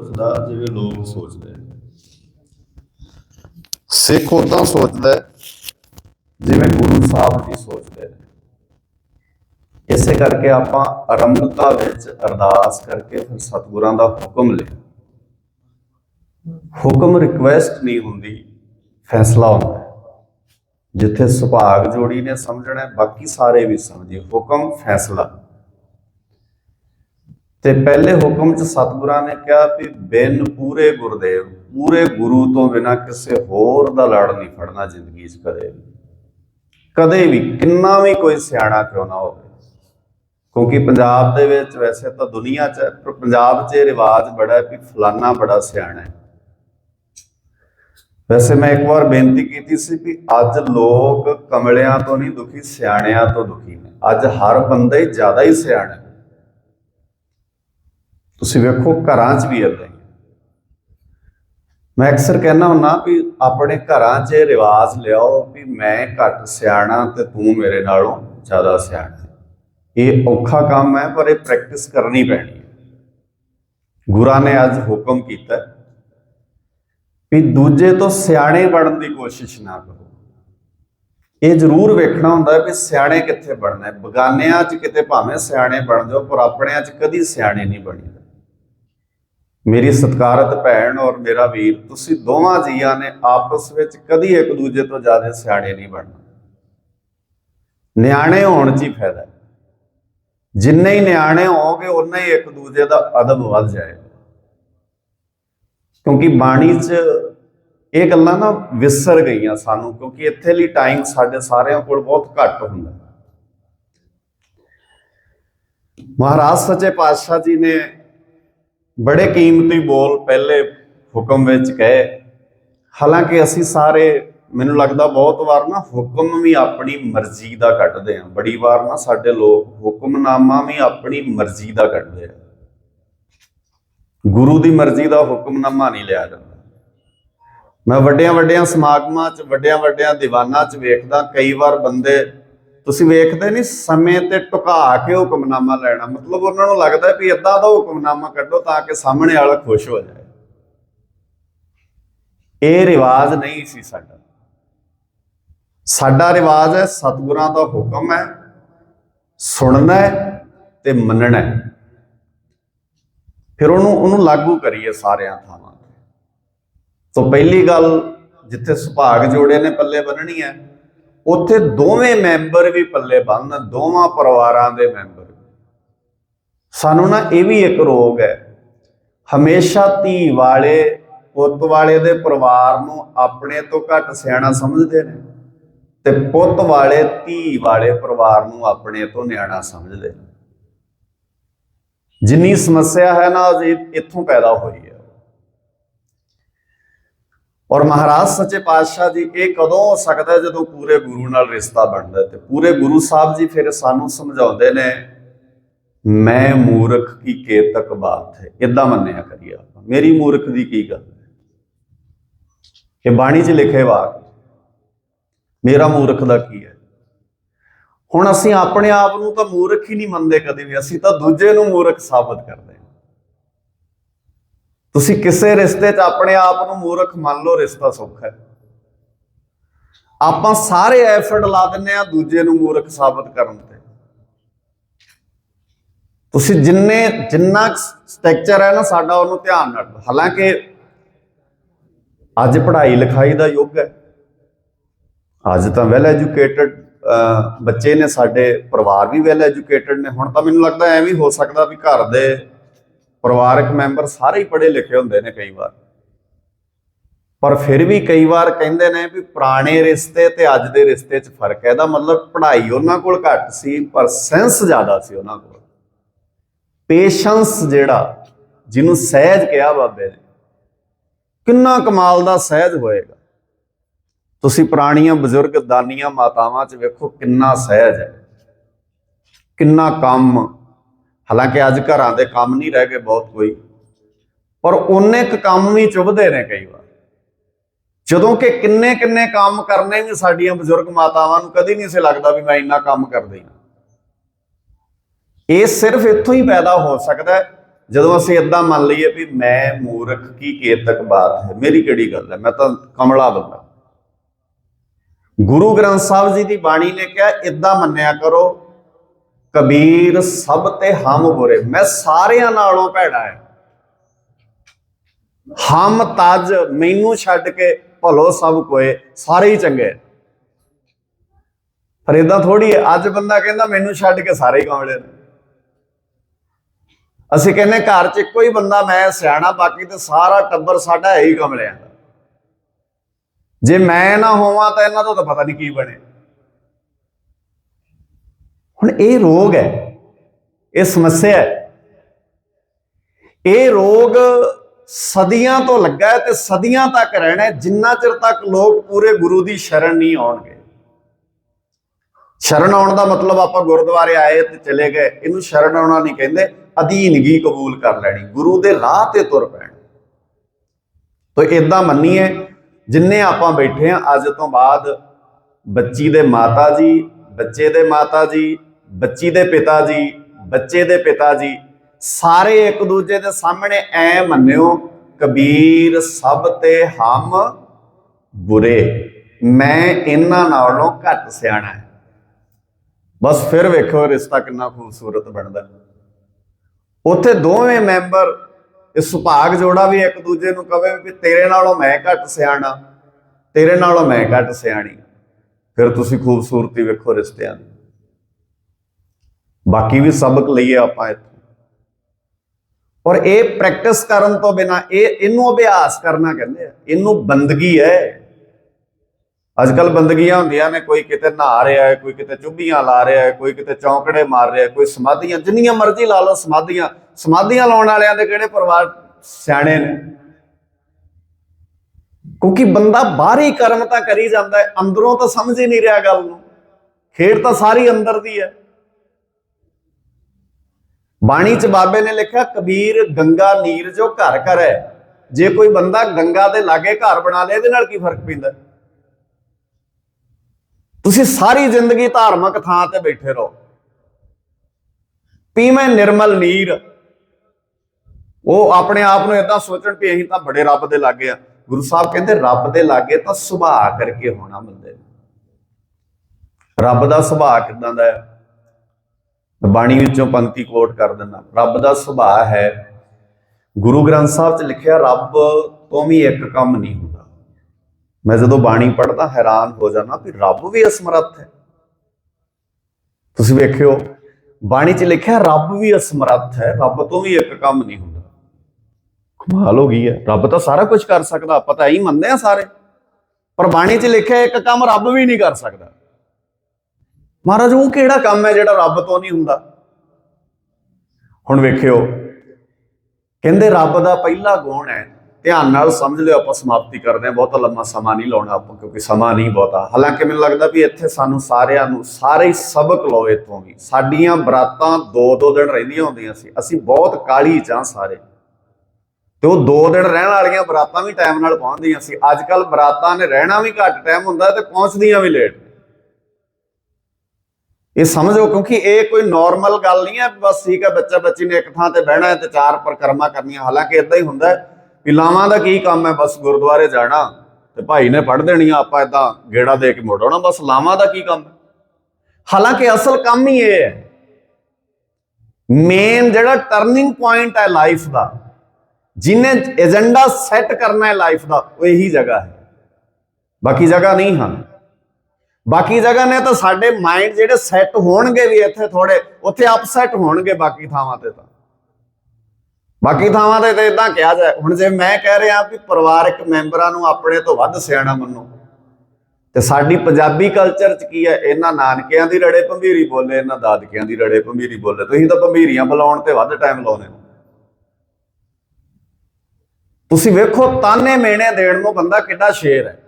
ਸੋਚਦਾ, ਜਿਵੇਂ ਲੋਕ ਸੋਚਦੇ ਸਿੱਖ ਉਦਾਂ ਸੋਚਦਾ ਜਿਵੇਂ ਗੁਰੂ ਸਾਹਿਬ ਜੀ ਸੋਚਦੇ ਨੇ। ਇਸੇ ਕਰਕੇ ਆਪਾਂ ਅਰੰਭਤਾ ਵਿੱਚ ਅਰਦਾਸ ਕਰਕੇ ਫਿਰ ਸਤਿਗੁਰਾਂ ਦਾ ਹੁਕਮ ਲਿਆ। ਹੁਕਮ ਰਿਕਵੈਸਟ ਨਹੀਂ ਹੁੰਦੀ, ਫੈਸਲਾ ਹੁੰਦਾ ਜਿੱਥੇ ਸੁਭਾਗ ਜੋੜੀ ਨੇ ਸਮਝਣਾ ਬਾਕੀ ਸਾਰੇ ਵੀ ਸਮਝੇ। ਹੁਕਮ, ਫੈਸਲਾ। ਤੇ ਪਹਿਲੇ ਹੁਕਮ ਚ ਸਤਿਗੁਰਾਂ ਨੇ ਕਿਹਾ ਵੀ ਬਿਨ ਪੂਰੇ ਗੁਰਦੇਵ ਪੂਰੇ ਗੁਰੂ ਤੋਂ ਬਿਨਾ ਕਿਸੇ ਹੋਰ ਦਾ ਲੜ ਨਹੀਂ ਫੜਨਾ ਜ਼ਿੰਦਗੀ 'ਚ ਕਦੇ ਕਦੇ ਵੀ ਕਿੰਨਾ ਵੀ ਕੋਈ ਸਿਆਣਾ ਕਿਉਂ ਨਾ ਹੋਵੇ। ਕਿਉਂਕਿ ਪੰਜਾਬ ਦੇ ਵਿੱਚ ਵੈਸੇ ਤਾਂ ਦੁਨੀਆ 'ਚ ਹੈ, ਪਰ ਪੰਜਾਬ 'ਚ ਇਹ ਰਿਵਾਜ ਬੜਾ ਹੈ ਵੀ ਫਲਾਨਾ ਬੜਾ ਸਿਆਣਾ ਹੈ। ਵੈਸੇ ਮੈਂ ਇੱਕ ਵਾਰ ਬੇਨਤੀ ਕੀਤੀ ਸੀ ਕਿ ਅੱਜ ਲੋਕ ਕਮਲਿਆਂ ਤੋਂ ਨਹੀਂ ਦੁਖੀ ਸਿਆਣਿਆਂ ਤੋਂ ਦੁਖੀ ਨੇ। ਅੱਜ ਹਰ ਬੰਦਾ ਹੀ ਜ਼ਿਆਦਾ ਹੀ ਸਿਆਣਾ ਤੁਸੀਂ ਵੇਖੋ, ਘਰਾਂ 'ਚ ਵੀ ਏਦਾਂ ਹੀ ਮੈਂ ਅਕਸਰ ਕਹਿੰਦਾ ਹੁੰਨਾ ਵੀ ਆਪਣੇ ਘਰਾਂ 'ਚ ਇਹ ਰਿਵਾਜ ਲਿਆਓ ਵੀ ਮੈਂ ਘੱਟ ਸਿਆਣਾ ਤੇ ਤੂੰ ਮੇਰੇ ਨਾਲੋਂ ਜ਼ਿਆਦਾ ਸਿਆਣਾ ਇਹ ਔਖਾ ਕੰਮ ਹੈ, ਪਰ ਇਹ ਪ੍ਰੈਕਟਿਸ ਕਰਨੀ ਪੈਣੀ ਹੈ। ਗੁਰਾਂ ਨੇ ਅੱਜ ਹੁਕਮ ਕੀਤਾ ਵੀ ਦੂਜੇ ਤੋਂ ਸਿਆਣੇ ਬਣਨ ਦੀ ਕੋਸ਼ਿਸ਼ ਨਾ ਕਰੋ। ਇਹ ਜ਼ਰੂਰ ਵੇਖਣਾ ਹੁੰਦਾ ਵੀ ਸਿਆਣੇ ਕਿੱਥੇ ਬਣਨਾ ਹੈ। ਬਗਾਨਿਆਂ 'ਚ ਕਿਤੇ ਭਾਵੇਂ ਸਿਆਣੇ ਬਣ ਜਾਓ, ਪਰ ਆਪਣਿਆਂ 'ਚ ਕਦੀ ਸਿਆਣੇ ਨਹੀਂ ਬਣੀਦਾ ਮੇਰੀ ਸਤਿਕਾਰਤ ਭੈਣ ਔਰ ਮੇਰਾ ਵੀਰ, ਤੁਸੀਂ ਦੋਵਾਂ ਜੀਆਂ ਨੇ ਆਪਸ ਵਿੱਚ ਕਦੀ ਇੱਕ ਦੂਜੇ ਤੋਂ ਜ਼ਿਆਦਾ ਸਿਆਣੇ ਨਹੀਂ ਬਣਨਾ। ਨਿਆਣੇ ਹੋਣ 'ਚ ਹੀ ਫਾਇਦਾ ਹੈ। ਜਿੰਨੇ ਹੀ ਨਿਆਣੇ ਹੋਵੋਗੇ ਉਨਾ ਹੀ ਇੱਕ ਦੂਜੇ ਦਾ ਅਦਬ ਵੱਧ ਜਾਏਗਾ। ਕਿਉਂਕਿ ਬਾਣੀ 'ਚ ਇਹ ਗੱਲਾਂ ਨਾ ਵਿਸਰ ਗਈਆਂ ਸਾਨੂੰ, ਕਿਉਂਕਿ ਇੱਥੇ ਲਈ ਟਾਈਮ ਸਾਡੇ ਸਾਰਿਆਂ ਕੋਲ ਬਹੁਤ ਘੱਟ ਹੁੰਦਾ। ਮਹਾਰਾਜ ਸੱਚੇ ਪਾਤਸ਼ਾਹ ਜੀ ਨੇ ਬੜੇ ਕੀਮਤੀ ਬੋਲ ਪਹਿਲੇ ਹੁਕਮ ਵਿੱਚ ਕਹੇ। ਹਾਲਾਂਕਿ ਅਸੀਂ ਸਾਰੇ, ਮੈਨੂੰ ਲੱਗਦਾ ਬਹੁਤ ਵਾਰ ਨਾ ਹੁਕਮ ਵੀ ਆਪਣੀ ਮਰਜ਼ੀ ਦਾ ਕੱਢਦੇ ਆ ਬੜੀ ਵਾਰ ਨਾ ਸਾਡੇ ਲੋਕ ਹੁਕਮਨਾਮਾ ਵੀ ਆਪਣੀ ਮਰਜ਼ੀ ਦਾ ਕੱਢਦੇ ਆ। ਗੁਰੂ ਦੀ ਮਰਜ਼ੀ ਦਾ ਹੁਕਮਨਾਮਾ ਨਹੀਂ ਲਿਆ ਜਾਂਦਾ। ਮੈਂ ਵੱਡਿਆਂ ਵੱਡਿਆਂ ਸਮਾਗਮਾਂ 'ਚ ਵੱਡਿਆਂ ਵੱਡਿਆਂ ਦੀਵਾਨਾਂ 'ਚ ਵੇਖਦਾ, ਕਈ ਵਾਰ ਬੰਦੇ ਤੁਸੀਂ ਵੇਖਦੇ ਨਹੀਂ, ਸਮੇਂ ਤੇ ਟੁਕਾ ਕੇ ਹੁਕਮਨਾਮਾ ਲੈਣਾ। ਮਤਲਬ ਉਹਨਾਂ ਨੂੰ ਲੱਗਦਾ ਵੀ ਇਦਾਂ ਦਾ ਹੁਕਮਨਾਮਾ ਕੱਢੋ ਤਾਂ ਕਿ ਸਾਹਮਣੇ ਵਾਲਾ ਖੁਸ਼ ਹੋ ਜਾਏ। ਇਹ ਰਿਵਾਜ ਨਹੀਂ ਸੀ ਸਾਡਾ। ਸਾਡਾ ਰਿਵਾਜ ਹੈ, ਸਤਿਗੁਰਾਂ ਦਾ ਹੁਕਮ ਹੈ, ਸੁਣਨਾ ਹੈ ਤੇ ਮੰਨਣਾ ਹੈ। ਫਿਰ ਉਹਨੂੰ ਉਹਨੂੰ ਲਾਗੂ ਕਰੀਏ ਸਾਰਿਆਂ ਥਾਵਾਂ ਤੇ। ਤੋਂ ਪਹਿਲੀ ਗੱਲ, ਜਿੱਥੇ ਸੁਭਾਗ ਜੋੜੇ ਨੇ, ਪੱਲੇ ਬੰਨਣੀ ਹੈ ਉੱਥੇ ਦੋਵੇਂ ਮੈਂਬਰ ਵੀ ਪੱਲੇ ਬੰਨਣ ਦੋਵਾਂ ਪਰਿਵਾਰਾਂ ਦੇ ਮੈਂਬਰ ਸਾਨੂੰ ਨਾ ਇਹ ਵੀ ਇੱਕ ਰੋਗ ਹੈ, ਹਮੇਸ਼ਾ ਧੀ ਵਾਲੇ, ਪੁੱਤ ਵਾਲੇ ਦੇ ਪਰਿਵਾਰ ਨੂੰ ਆਪਣੇ ਤੋਂ ਘੱਟ ਸਿਆਣਾ ਸਮਝਦੇ ਨੇ ਤੇ ਪੁੱਤ ਵਾਲੇ ਧੀ ਵਾਲੇ ਪਰਿਵਾਰ ਨੂੰ ਆਪਣੇ ਤੋਂ ਨਿਆਣਾ ਸਮਝਦੇ ਨੇ। ਜਿੰਨੀ ਸਮੱਸਿਆ ਹੈ ਨਾ ਉਹ ਇੱਥੋਂ ਪੈਦਾ ਹੋਈ ਹੈ। ਔਰ ਮਹਾਰਾਜ ਸੱਚੇ ਪਾਤਸ਼ਾਹ ਜੀ, ਇਹ ਕਦੋਂ ਹੋ ਸਕਦਾ ਜਦੋਂ ਪੂਰੇ ਗੁਰੂ ਨਾਲ ਰਿਸ਼ਤਾ ਬਣਦਾ ਤੇ ਪੂਰੇ ਗੁਰੂ ਸਾਹਿਬ ਜੀ ਫਿਰ ਸਾਨੂੰ ਸਮਝਾਉਂਦੇ ਨੇ, ਮੈਂ ਮੂਰਖ ਕੀ ਕੇਤਕ ਬਾਤ ਹੈ। ਇਦਾਂ ਮੰਨਿਆ ਕਰੀਏ ਆਪਾਂ। ਮੇਰੀ ਮੂਰਖ ਦੀ ਕੀ ਗੱਲ ਹੈ? ਇਹ ਬਾਣੀ 'ਚ ਲਿਖੇ ਵਾਕ ਮੇਰਾ ਮੂਰਖ ਦਾ ਕੀ ਹੈ? ਹੁਣ ਅਸੀਂ ਆਪਣੇ ਆਪ ਨੂੰ ਤਾਂ ਮੂਰਖ ਹੀ ਨਹੀਂ ਮੰਨਦੇ ਕਦੇ ਵੀ। ਅਸੀਂ ਤਾਂ ਦੂਜੇ ਨੂੰ ਮੂਰਖ ਸਾਬਤ ਕਰਦੇ ਤੁਸੀਂ ਕਿਸੇ ਰਿਸ਼ਤੇ 'ਚ ਆਪਣੇ ਆਪ ਨੂੰ ਮੂਰਖ ਮੰਨ ਲਓ, ਰਿਸ਼ਤਾ ਸੌਖਾ ਹੈ। ਆਪਾਂ ਸਾਰੇ ਐਫਰਟ ਲਾ ਦਿੰਨੇ ਆ ਦੂਜੇ ਨੂੰ ਮੂਰਖ ਸਾਬਤ ਕਰਨ ਤੇ। ਤੁਸੀਂ ਜਿੰਨੇ, ਜਿੰਨਾ ਸਟਰਕਚਰ ਹੈ ਨਾ, ਸਾਡਾ ਉਹਨੂੰ ਧਿਆਨ ਨਾਲ ਹਾਲਾਂਕਿ ਅੱਜ ਪੜ੍ਹਾਈ ਲਿਖਾਈ ਦਾ ਯੁੱਗ ਹੈ। ਅੱਜ ਤਾਂ ਵੈਲ ਐਜੂਕੇਟਡ ਬੱਚੇ ਨੇ ਸਾਡੇ ਪਰਿਵਾਰ ਵੀ ਵੈਲ ਐਜੂਕੇਟਡ ਨੇ। ਹੁਣ ਤਾਂ ਮੈਨੂੰ ਲੱਗਦਾ ਐਵੇਂ ਹੋ ਸਕਦਾ ਵੀ ਘਰ ਦੇ ਪਰਿਵਾਰਕ ਮੈਂਬਰ ਸਾਰੇ ਹੀ ਪੜ੍ਹੇ ਲਿਖੇ ਹੁੰਦੇ ਨੇ ਕਈ ਵਾਰ। ਪਰ ਫਿਰ ਵੀ ਕਈ ਵਾਰ ਕਹਿੰਦੇ ਨੇ ਵੀ ਪੁਰਾਣੇ ਰਿਸ਼ਤੇ ਤੇ ਅੱਜ ਦੇ ਰਿਸ਼ਤੇ 'ਚ ਫ਼ਰਕ ਹੈ। ਇਹਦਾ ਮਤਲਬ ਪੜ੍ਹਾਈ ਉਹਨਾਂ ਕੋਲ ਘੱਟ ਸੀ, ਪਰ ਸੈਂਸ ਜ਼ਿਆਦਾ ਸੀ ਉਹਨਾਂ ਕੋਲ। ਪੇਸ਼ੈਂਸ ਜਿਹੜਾ, ਜਿਹਨੂੰ ਸਹਿਜ ਕਿਹਾ ਬਾਬੇ ਨੇ, ਕਿੰਨਾ ਕਮਾਲ ਦਾ ਸਹਿਜ ਹੋਏਗਾ। ਤੁਸੀਂ ਪੁਰਾਣੀਆਂ ਬਜ਼ੁਰਗ ਦਾਨੀਆਂ ਮਾਤਾਵਾਂ 'ਚ ਵੇਖੋ ਕਿੰਨਾ ਸਹਿਜ ਹੈ, ਕਿੰਨਾ ਕੰਮ ਹਾਲਾਂਕਿ ਅੱਜ ਘਰਾਂ ਦੇ ਕੰਮ ਨਹੀਂ ਰਹਿ ਗਏ ਬਹੁਤ ਕੋਈ, ਪਰ ਉਹਨੇ ਕੁ ਕੰਮ ਵੀ ਚੁੱਭਦੇ ਨੇ ਕਈ ਵਾਰ। ਜਦੋਂ ਕਿ ਕਿੰਨੇ ਕਿੰਨੇ ਕੰਮ ਕਰਨੇ ਵੀ ਸਾਡੀਆਂ ਬਜ਼ੁਰਗ ਮਾਤਾਵਾਂ ਨੂੰ ਕਦੀ ਨਹੀਂ ਸੀ ਲੱਗਦਾ ਵੀ ਮੈਂ ਇੰਨਾ ਕੰਮ ਕਰਦੀ ਹਾਂ। ਇਹ ਸਿਰਫ ਇੱਥੋਂ ਹੀ ਪੈਦਾ ਹੋ ਸਕਦਾ ਜਦੋਂ ਅਸੀਂ ਇਦਾਂ ਮੰਨ ਲਈਏ ਵੀ ਮੈਂ ਮੂਰਖ ਕੀ ਕੇਤਕ ਬਾਤ ਹੈ, ਮੇਰੀ ਕਿਹੜੀ ਗੱਲ ਹੈ? ਮੈਂ ਤਾਂ ਕਮਲਾ ਬੰਦਾ। ਗੁਰੂ ਗ੍ਰੰਥ ਸਾਹਿਬ ਜੀ ਦੀ ਬਾਣੀ ਨੇ ਕਿਹਾ ਇਦਾਂ ਮੰਨਿਆ ਕਰੋ ਕਬੀਰ ਸਭ ਤੇ ਹਮ ਬੁਰੇ। ਮੈਂ ਸਾਰਿਆਂ ਨਾਲੋਂ ਭੈੜਾ ਹੈ। ਹਮ ਤਜ ਮੈਨੂੰ ਛੱਡ ਕੇ ਭਲੋ ਸਭ ਕੋਏ, ਸਾਰੇ ਹੀ ਚੰਗੇ। ਪਰ ਇਦਾਂ ਥੋੜੀ ਹੈ, ਅੱਜ ਬੰਦਾ ਕਹਿੰਦਾ ਮੈਨੂੰ ਛੱਡ ਕੇ ਸਾਰੇ ਹੀ ਕਮਲੇ ਨੇ? ਅਸੀਂ ਕਹਿੰਦੇ ਘਰ 'ਚ ਇੱਕੋ ਹੀ ਬੰਦਾ, ਮੈਂ ਸਿਆਣਾ, ਬਾਕੀ ਤੇ ਸਾਰਾ ਟੱਬਰ ਸਾਡਾ ਹੈ ਹੀ ਕਮਲਿਆਂ ਦਾ। ਜੇ ਮੈਂ ਨਾ ਹੋਵਾਂ ਤਾਂ ਇਹਨਾਂ ਤੋਂ ਤਾਂ ਪਤਾ ਨਹੀਂ ਕੀ ਬਣੇ। ਹੁਣ ਇਹ ਰੋਗ ਹੈ, ਇਹ ਸਮੱਸਿਆ ਹੈ। ਇਹ ਰੋਗ ਸਦੀਆਂ ਤੋਂ ਲੱਗਾ ਹੈ ਤੇ ਸਦੀਆਂ ਤੱਕ ਰਹਿਣਾ ਜਿੰਨਾ ਚਿਰ ਤੱਕ ਲੋਕ ਪੂਰੇ ਗੁਰੂ ਦੀ ਸ਼ਰਨ ਨਹੀਂ ਆਉਣਗੇ। ਸ਼ਰਨ ਆਉਣ ਦਾ ਮਤਲਬ ਆਪਾਂ ਗੁਰਦੁਆਰੇ ਆਏ ਤੇ ਚਲੇ ਗਏ, ਇਹਨੂੰ ਸ਼ਰਨ ਆਉਣਾ ਨਹੀਂ ਕਹਿੰਦੇ, ਅਧੀਨਗੀ ਕਬੂਲ ਕਰ ਲੈਣੀ, ਗੁਰੂ ਦੇ ਰਾਹ ਤੇ ਤੁਰ ਪੈਣ। ਤੋ ਇਦਾਂ ਮੰਨੀਏ, ਜਿੰਨੇ ਆਪਾਂ ਬੈਠੇ ਆ ਅੱਜ ਤੋਂ ਬਾਅਦ ਬੱਚੀ ਦੇ ਮਾਤਾ ਜੀ, ਬੱਚੇ ਦੇ ਮਾਤਾ ਜੀ ਬੱਚੀ ਦੇ ਪਿਤਾ ਜੀ, ਬੱਚੇ ਦੇ ਪਿਤਾ ਜੀ, ਸਾਰੇ ਇੱਕ ਦੂਜੇ ਦੇ ਸਾਹਮਣੇ ਐ ਮੰਨਿਓ, ਕਬੀਰ ਸਭ ਤੇ ਹਮ ਬੁਰੇ। ਮੈਂ ਇਹਨਾਂ ਨਾਲੋਂ ਘੱਟ ਸਿਆਣਾ ਹੈ। ਬਸ ਫਿਰ ਵੇਖੋ ਰਿਸ਼ਤਾ ਕਿੰਨਾ ਖੂਬਸੂਰਤ ਬਣਦਾ। ਉੱਥੇ ਦੋਵੇਂ ਮੈਂਬਰ ਇਸ ਸੁਭਾਗ ਜੋੜਾ ਵੀ ਇੱਕ ਦੂਜੇ ਨੂੰ ਕਵੇ ਵੀ ਤੇਰੇ ਨਾਲੋਂ ਮੈਂ ਘੱਟ ਸਿਆਣਾ, ਤੇਰੇ ਨਾਲੋਂ ਮੈਂ ਘੱਟ ਸਿਆਣੀ। ਫਿਰ ਤੁਸੀਂ ਖੂਬਸੂਰਤੀ ਵੇਖੋ ਰਿਸ਼ਤਿਆਂ ਦੀ। ਬਾਕੀ ਵੀ ਸਬਕ ਲਈਏ ਆਪਾਂ ਇੱਥੋਂ। ਔਰ ਇਹ ਪ੍ਰੈਕਟਿਸ ਕਰਨ ਤੋਂ ਬਿਨਾ, ਇਹ ਇਹਨੂੰ ਅਭਿਆਸ ਕਰਨਾ ਕਹਿੰਦੇ ਆ। ਇਹਨੂੰ ਬੰਦਗੀ ਹੈ। ਅੱਜ ਕੱਲ ਬੰਦਗੀਆਂ ਹੁੰਦੀਆਂ ਨੇ, ਕੋਈ ਕਿਤੇ ਨਹਾ ਰਿਹਾ ਹੈ, ਕੋਈ ਕਿਤੇ ਚੁੱਭੀਆਂ ਲਾ ਰਿਹਾ ਹੈ, ਕੋਈ ਕਿਤੇ ਚੌਂਕੜੇ ਮਾਰ ਰਿਹਾ ਕੋਈ ਸਮਾਧੀਆਂ, ਜਿੰਨੀਆਂ ਮਰਜ਼ੀ ਲਾ ਲਓ ਸਮਾਧੀਆਂ। ਸਮਾਧੀਆਂ ਲਾਉਣ ਵਾਲਿਆਂ ਦੇ ਕਿਹੜੇ ਪਰਿਵਾਰ ਸਿਆਣੇ ਨੇ? ਕਿਉਂਕਿ ਬੰਦਾ ਬਾਹਰੀ ਕਰਮ ਤਾਂ ਕਰੀ ਜਾਂਦਾ ਹੈ, ਅੰਦਰੋਂ ਤਾਂ ਸਮਝ ਹੀ ਨਹੀਂ ਰਿਹਾ ਗੱਲ ਨੂੰ। ਖੇਡ ਤਾਂ ਸਾਰੀ ਅੰਦਰ ਦੀ ਹੈ। ਬਾਣੀ ਚ ਬਾਬੇ ਨੇ ਲਿਖਿਆ, ਕਬੀਰ ਗੰਗਾ ਨੀਰ ਜੋ ਘਰ ਘਰ ਹੈ ਜੇ ਕੋਈ ਬੰਦਾ ਗੰਗਾ ਦੇ ਲਾਗੇ ਘਰ ਬਣਾ ਲੇ, ਇਹਦੇ ਨਾਲ ਕੀ ਫ਼ਰਕ ਪੈਂਦਾ? ਤੁਸੀਂ ਸਾਰੀ ਜ਼ਿੰਦਗੀ ਧਾਰਮਿਕ ਥਾਂ ਤੇ ਬੈਠੇ ਰਹੋ। ਪੀਵੇਂ ਨਿਰਮਲ ਨੀਰ। ਉਹ ਆਪਣੇ ਆਪ ਨੂੰ ਇਦਾਂ ਸੋਚਣ ਵੀ ਅਸੀਂ ਤਾਂ ਬੜੇ ਰੱਬ ਦੇ ਲਾਗੇ ਆ। ਗੁਰੂ ਸਾਹਿਬ ਕਹਿੰਦੇ, ਰੱਬ ਦੇ ਲਾਗੇ ਤਾਂ ਸੁਭਾਅ ਕਰਕੇ ਹੋਣਾ ਬੰਦੇ ਨੂੰ। ਰੱਬ ਦਾ ਸੁਭਾਅ ਕਿਦਾਂ ਦਾ ਹੈ? ਬਾਣੀ ਵਿੱਚੋਂ ਪੰਕਤੀ ਕੋਟ ਕਰ ਦਿੰਦਾ। ਰੱਬ ਦਾ ਸੁਭਾਅ ਹੈ। ਗੁਰੂ ਗ੍ਰੰਥ ਸਾਹਿਬ 'ਚ ਲਿਖਿਆ, ਰੱਬ ਤੋਂ ਵੀ ਇੱਕ ਕੰਮ ਨਹੀਂ ਹੁੰਦਾ। ਮੈਂ ਜਦੋਂ ਬਾਣੀ ਪੜ੍ਹਦਾ, ਹੈਰਾਨ ਹੋ ਜਾਂਦਾ ਵੀ ਰੱਬ ਵੀ ਅਸਮਰੱਥ ਹੈ। ਤੁਸੀਂ ਵੇਖਿਓ, ਬਾਣੀ 'ਚ ਲਿਖਿਆ, ਰੱਬ ਵੀ ਅਸਮਰੱਥ ਹੈ, ਰੱਬ ਤੋਂ ਵੀ ਇੱਕ ਕੰਮ ਨਹੀਂ ਹੁੰਦਾ। ਕਮਾਲ ਹੋ ਗਈ ਹੈ। ਰੱਬ ਤਾਂ ਸਾਰਾ ਕੁਝ ਕਰ ਸਕਦਾ, ਆਪਾਂ ਤਾਂ ਇਹੀ ਮੰਨਦੇ ਆ ਸਾਰੇ। ਪਰ ਬਾਣੀ 'ਚ ਲਿਖਿਆ, ਇੱਕ ਕੰਮ ਰੱਬ ਵੀ ਨਹੀਂ ਕਰ ਸਕਦਾ। ਮਹਾਰਾਜ, ਉਹ ਕਿਹੜਾ ਕੰਮ ਹੈ ਜਿਹੜਾ ਰੱਬ ਤੋਂ ਨਹੀਂ ਹੁੰਦਾ? ਹੁਣ ਵੇਖਿਓ, ਕਹਿੰਦੇ ਰੱਬ ਦਾ ਪਹਿਲਾ ਗੁਣ ਹੈ, ਧਿਆਨ ਨਾਲ ਸਮਝ ਲਿਓ, ਆਪਾਂ ਸਮਾਪਤੀ ਕਰਦੇ ਹਾਂ, ਬਹੁਤਾ ਲੰਮਾ ਸਮਾਂ ਨਹੀਂ ਲਾਉਣਾ ਆਪਾਂ, ਕਿਉਂਕਿ ਸਮਾਂ ਨਹੀਂ ਬਹੁਤਾ। ਹਾਲਾਂਕਿ ਮੈਨੂੰ ਲੱਗਦਾ ਵੀ ਇੱਥੇ ਸਾਨੂੰ ਸਾਰਿਆਂ ਨੂੰ, ਸਾਰੇ ਹੀ ਸਬਕ ਲਓ ਇੱਥੋਂ ਵੀ। ਸਾਡੀਆਂ ਬਰਾਤਾਂ ਦੋ ਦੋ ਦਿਨ ਰਹਿੰਦੀਆਂ ਹੁੰਦੀਆਂ ਸੀ। ਅਸੀਂ ਬਹੁਤ ਕਾਲੀ ਚਾਂ ਸਾਰੇ। ਤੇ ਉਹ ਦੋ ਦਿਨ ਰਹਿਣ ਵਾਲੀਆਂ ਬਰਾਤਾਂ ਵੀ ਟਾਈਮ ਨਾਲ ਪਹੁੰਚਦੀਆਂ ਸੀ। ਅੱਜ ਕੱਲ ਬਰਾਤਾਂ ਨੇ ਰਹਿਣਾ ਵੀ ਘੱਟ, ਟਾਈਮ ਹੁੰਦਾ ਤੇ ਪਹੁੰਚਦੀਆਂ ਵੀ ਲੇਟ। ਇਹ ਸਮਝੋ ਕਿਉਂਕਿ ਇਹ ਕੋਈ ਨਾਰਮਲ ਗੱਲ ਨਹੀਂ ਹੈ ਬਸ ਠੀਕ ਹੈ ਬੱਚਾ ਬੱਚੀ ਨੇ ਇੱਕ ਥਾਂ ਤੇ ਬਹਿਣਾ ਹੈ ਤੇ ਚਾਰ ਪਰਕਰਮਾ ਕਰਨੀਆਂ ਹਾਲਾਂਕਿ ਇਦਾਂ ਹੀ ਹੁੰਦਾ ਹੈ ਵੀ ਲਾਵਾਂ ਦਾ ਕੀ ਕੰਮ ਹੈ ਬਸ ਗੁਰਦੁਆਰੇ ਜਾਣਾ ਤੇ ਭਾਈ ਨੇ ਪੜ ਦੇਣੀਆਂ ਆਪਾਂ ਇਦਾਂ ਗੇੜਾ ਦੇ ਕੇ ਮੁੜ ਆਉਣਾ ਬਸ ਲਾਵਾਂ ਦਾ ਕੀ ਕੰਮ ਹੈ ਹਾਲਾਂਕਿ ਅਸਲ ਕੰਮ ਹੀ ਇਹ ਹੈ ਮੇਨ ਜਿਹੜਾ ਟਰਨਿੰਗ ਪੁਆਇੰਟ ਹੈ ਲਾਈਫ ਦਾ ਜਿਹਨੇ ਏਜੰਡਾ ਸੈੱਟ ਕਰਨਾ ਹੈ ਲਾਈਫ ਦਾ ਉਹ ਇਹੀ ਜਗ੍ਹਾ ਹੈ ਬਾਕੀ ਜਗ੍ਹਾ ਨਹੀਂ ਹਨ ਬਾਕੀ ਜਗ੍ਹਾ ਨੇ ਤਾਂ ਸਾਡੇ ਮਾਈਂਡ ਜਿਹੜੇ ਸੈੱਟ ਹੋਣਗੇ ਵੀ ਇੱਥੇ ਥੋੜੇ ਉੱਥੇ ਅਪਸੈਟ ਹੋਣਗੇ ਬਾਕੀ ਥਾਵਾਂ ਤੇ ਤਾਂ। ਬਾਕੀ ਥਾਵਾਂ ਤੇ ਤਾਂ ਇਦਾਂ ਕਿਹਾ ਜਾਏ। ਹੁਣ ਜੇ ਮੈਂ ਕਹਿ ਰਿਹਾ ਵੀ ਪਰਿਵਾਰਕ ਮੈਂਬਰਾਂ ਨੂੰ ਆਪਣੇ ਤੋਂ ਵੱਧ ਸਿਆਣਾ ਮੰਨੋ, ਤੇ ਸਾਡੀ ਪੰਜਾਬੀ ਕਲਚਰ ਚ ਕੀ ਹੈ? ਇਹਨਾਂ ਨਾਨਕਿਆਂ ਦੀ ਰੜੇ ਭੰਬੀਰੀ ਬੋਲੇ, ਇਹਨਾਂ ਦਾਦਕਿਆਂ ਦੀ ਰੜੇ ਭੰਬੀਰੀ ਬੋਲੇ। ਤੁਸੀਂ ਤਾਂ ਭੰਬੀਰੀਆਂ ਬੁਲਾਉਣ ਤੇ ਵੱਧ ਟਾਈਮ ਲਾਉਂਦੇ ਹੋ। ਤੁਸੀਂ ਵੇਖੋ ਤਾਨੇ ਮੇਣੇ ਦੇਣ ਨੂੰ ਬੰਦਾ ਕਿੱਡਾ ਸ਼ੇਰ ਹੈ।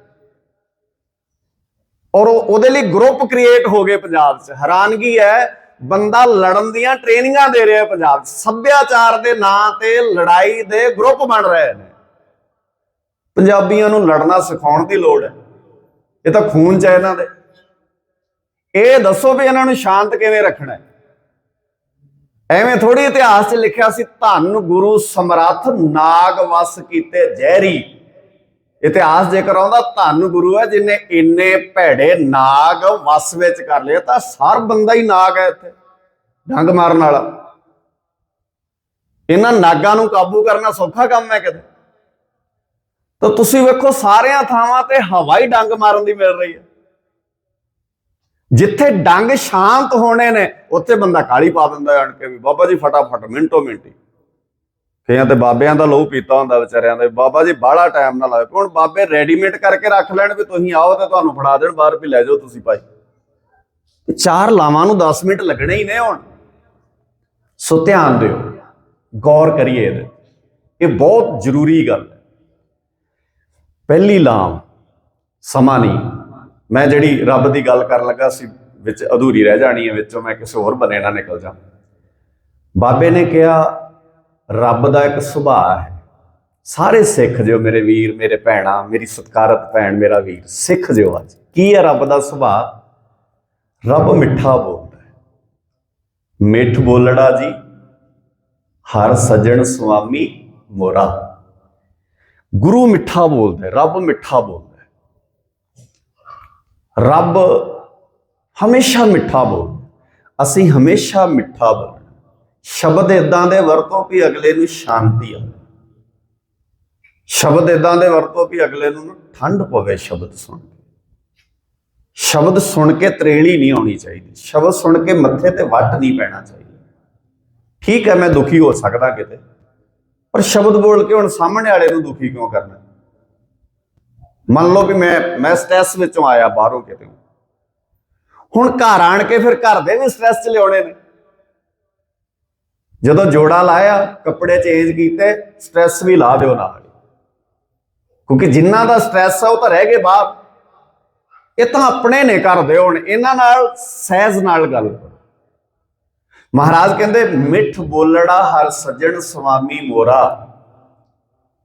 ਔਰ ਉਹ- ਉਹਦੇ ਲਈ ਗਰੁੱਪ ਕ੍ਰੀਏਟ ਹੋ ਗਏ ਪੰਜਾਬ 'ਚ। ਹੈਰਾਨਗੀ ਹੈ, ਬੰਦਾ ਲੜਨ ਦੀਆਂ ਟ੍ਰੇਨਿੰਗਾਂ ਦੇ ਰਿਹਾ ਪੰਜਾਬ 'ਚ। ਸੱਭਿਆਚਾਰ ਦੇ ਨਾਂ ਤੇ ਲੜਾਈ ਦੇ ਗਰੁੱਪ ਬਣ ਰਹੇ ਨੇ। ਪੰਜਾਬੀਆਂ ਨੂੰ ਲੜਨਾ ਸਿਖਾਉਣ ਦੀ ਲੋੜ ਹੈ। ਇਹ ਤਾਂ ਖੂਨ 'ਚ ਹੈ ਇਹਨਾਂ ਦੇ। ਇਹ ਦੱਸੋ ਵੀ ਇਹਨਾਂ ਨੂੰ ਸ਼ਾਂਤ ਕਿਵੇਂ ਰੱਖਣਾ ਹੈ। ਐਵੇਂ ਥੋੜੀ ਇਤਿਹਾਸ 'ਚ ਲਿਖਿਆ ਸੀ, ਧੰਨ ਗੁਰੂ ਸਮਰੱਥ ਨਾਗ ਵਸ ਕੀਤੇ ਜ਼ਹਿਰੀ। ਇਤਿਹਾਸ ਜੇਕਰ ਆਉਂਦਾ, ਧੰਨ ਗੁਰੂ ਹੈ ਜਿਨੇ ਇੰਨੇ ਭੈੜੇ ਨਾਗ ਵਸ ਵਿੱਚ ਕਰ ਲਿਆ ਤਾਂ ਸਰ ਬੰਦਾ ਹੀ ਨਾਗ ਹੈ ਇੱਥੇ, ਡੰਗ ਮਾਰਨ ਵਾਲਾ। ਇਹਨਾਂ ਨਾਗਾਂ ਨੂੰ ਕਾਬੂ ਕਰਨਾ ਸੌਖਾ ਕੰਮ ਹੈ ਕਿਤੇ। ਤਾਂ ਤੁਸੀਂ ਵੇਖੋ, ਸਾਰਿਆਂ ਥਾਵਾਂ ਤੇ ਹਵਾਈ ਡੰਗ ਮਾਰਨ ਦੀ ਮਿਲ ਰਹੀ ਹੈ। ਜਿੱਥੇ ਡੰਗ ਸ਼ਾਂਤ ਹੋਣੇ ਨੇ, ਉੱਥੇ ਬੰਦਾ ਕਾਲੀ ਪਾ ਦਿੰਦਾ ਆਣ ਕੇ ਵੀ, ਬਾਬਾ ਜੀ ਫਟਾਫਟ, ਮਿੰਟੋ ਮਿੰਟੀ ਕਈਆਂ ਤੇ ਬਾਬਿਆਂ ਦਾ ਲਹੂ ਪੀਤਾ ਹੁੰਦਾ ਵਿਚਾਰਿਆਂ ਦੇ ਬਾਬਾ ਜੀ ਬਾਹਲਾ ਟਾਈਮ ਨਾ ਲਾਵੇ ਹੁਣ ਬਾਬੇ ਰੈਡੀਮੇਡ ਕਰਕੇ ਰੱਖ ਲੈਣ ਵੀ ਤੁਸੀਂ ਆਓ ਤੇ ਤੁਹਾਨੂੰ ਫੜਾ ਦੇਣ, ਬਾਹਰ ਵੀ ਲੈ ਜਾਓ ਤੁਸੀਂ ਭਾਈ। ਤੇ ਚਾਰ ਲਾਵਾਂ ਨੂੰ 10 ਮਿੰਟ ਲੱਗਣੇ ਹੀ ਨੇ ਹੁਣ। ਸੋ ਧਿਆਨ ਦਿਓ, ਗੌਰ ਕਰੀਏ ਇਹਦੇ। ਇਹ ਬਹੁਤ ਜ਼ਰੂਰੀ ਗੱਲ ਹੈ। ਪਹਿਲੀ ਲਾਮ, ਸਮਾਂ ਨਹੀਂ। ਮੈਂ ਜਿਹੜੀ ਰੱਬ ਦੀ ਗੱਲ ਕਰਨ ਲੱਗਾ ਸੀ, ਵਿੱਚ ਅਧੂਰੀ ਰਹਿ ਜਾਣੀ ਹੈ, ਵਿੱਚੋਂ ਮੈਂ ਕਿਸੇ ਹੋਰ ਬਨੇ ਨਾ ਨਿਕਲ ਜਾ ਬਾਬੇ ਨੇ ਕਿਹਾ ਰੱਬ ਦਾ ਇੱਕ ਸੁਭਾਅ ਹੈ। ਸਾਰੇ ਸਿੱਖ ਜਿਓ ਮੇਰੇ ਵੀਰ, ਮੇਰੇ ਭੈਣਾ, ਮੇਰੀ ਸਤਿਕਾਰਤ ਭੈਣ, ਮੇਰਾ ਵੀਰ, ਸਿੱਖ ਜਿਓ ਅੱਜ। ਕੀ ਹੈ ਰੱਬ ਦਾ ਸੁਭਾਅ? ਰੱਬ ਮਿੱਠਾ ਬੋਲਦਾ ਹੈ। ਮਿੱਠ ਬੋਲੜਾ ਜੀ, ਹਰ ਸੱਜਣ ਸੁਆਮੀ ਮੋਰਾ। ਗੁਰੂ ਮਿੱਠਾ ਬੋਲਦਾ ਹੈ, ਰੱਬ ਮਿੱਠਾ ਬੋਲਦਾ ਹੈ। ਰੱਬ ਹਮੇਸ਼ਾ ਮਿੱਠਾ ਬੋਲਦਾ ਅਸੀਂ ਹਮੇਸ਼ਾ ਮਿੱਠਾ ਬੋਲ ਸ਼ਬਦ ਇਦਾਂ ਦੇ ਵਰਤੋ ਵੀ ਅਗਲੇ ਨੂੰ ਸ਼ਾਂਤੀ ਆਵੇ ਸ਼ਬਦ ਇਦਾਂ ਦੇ ਵਰਤੋ ਵੀ ਅਗਲੇ ਨੂੰ ਨਾ ਠੰਡ ਪਵੇ ਸ਼ਬਦ ਸੁਣ ਕੇ। ਸ਼ਬਦ ਸੁਣ ਕੇ ਤ੍ਰੇਣੀ ਨਹੀਂ ਆਉਣੀ ਚਾਹੀਦੀ। ਸ਼ਬਦ ਸੁਣ ਕੇ ਮੱਥੇ ਤੇ ਵੱਟ ਨਹੀਂ ਪੈਣਾ ਚਾਹੀਦਾ। ਠੀਕ ਹੈ, ਮੈਂ ਦੁਖੀ ਹੋ ਸਕਦਾ ਕਿਤੇ, ਪਰ ਸ਼ਬਦ ਬੋਲ ਕੇ ਹੁਣ ਸਾਹਮਣੇ ਵਾਲੇ ਨੂੰ ਦੁਖੀ ਕਿਉਂ ਕਰਨਾ? ਮੰਨ ਲਓ ਵੀ ਮੈਂ ਮੈਂ ਸਟ੍ਰੈਸ ਵਿੱਚੋਂ ਆਇਆ, ਬਾਹਰੋਂ ਕਿਤੇ। ਹੁਣ ਘਰ ਆਣ ਕੇ ਫਿਰ ਘਰ ਦੇ ਵੀ ਸਟ੍ਰੈਸ ਚ ਲਿਆਉਣੇ ਨੇ। ਜਦੋਂ ਜੋੜਾ ਲਾਇਆ, ਕੱਪੜੇ ਚੇਂਜ ਕੀਤੇ ਸਟ੍ਰੈਸ ਵੀ ਲਾ ਦਿਓ ਨਾਲ। ਕਿਉਂਕਿ ਜਿਨ੍ਹਾਂ ਦਾ ਸਟ੍ਰੈਸ ਆ, ਉਹ ਤਾਂ ਰਹਿ ਗਏ ਬਾਹਰ। ਇਹ ਤਾਂ ਆਪਣੇ ਨੇ ਕਰਦੇ ਦੇ ਹੁਣ, ਇਹਨਾਂ ਨਾਲ ਸਹਿਜ ਨਾਲ ਗੱਲ ਕਰੋ। ਮਹਾਰਾਜ ਕਹਿੰਦੇ, ਮਿੱਠ ਬੋਲੜਾ ਹਰ ਸੱਜਣ ਸੁਆਮੀ ਮੋਰਾ।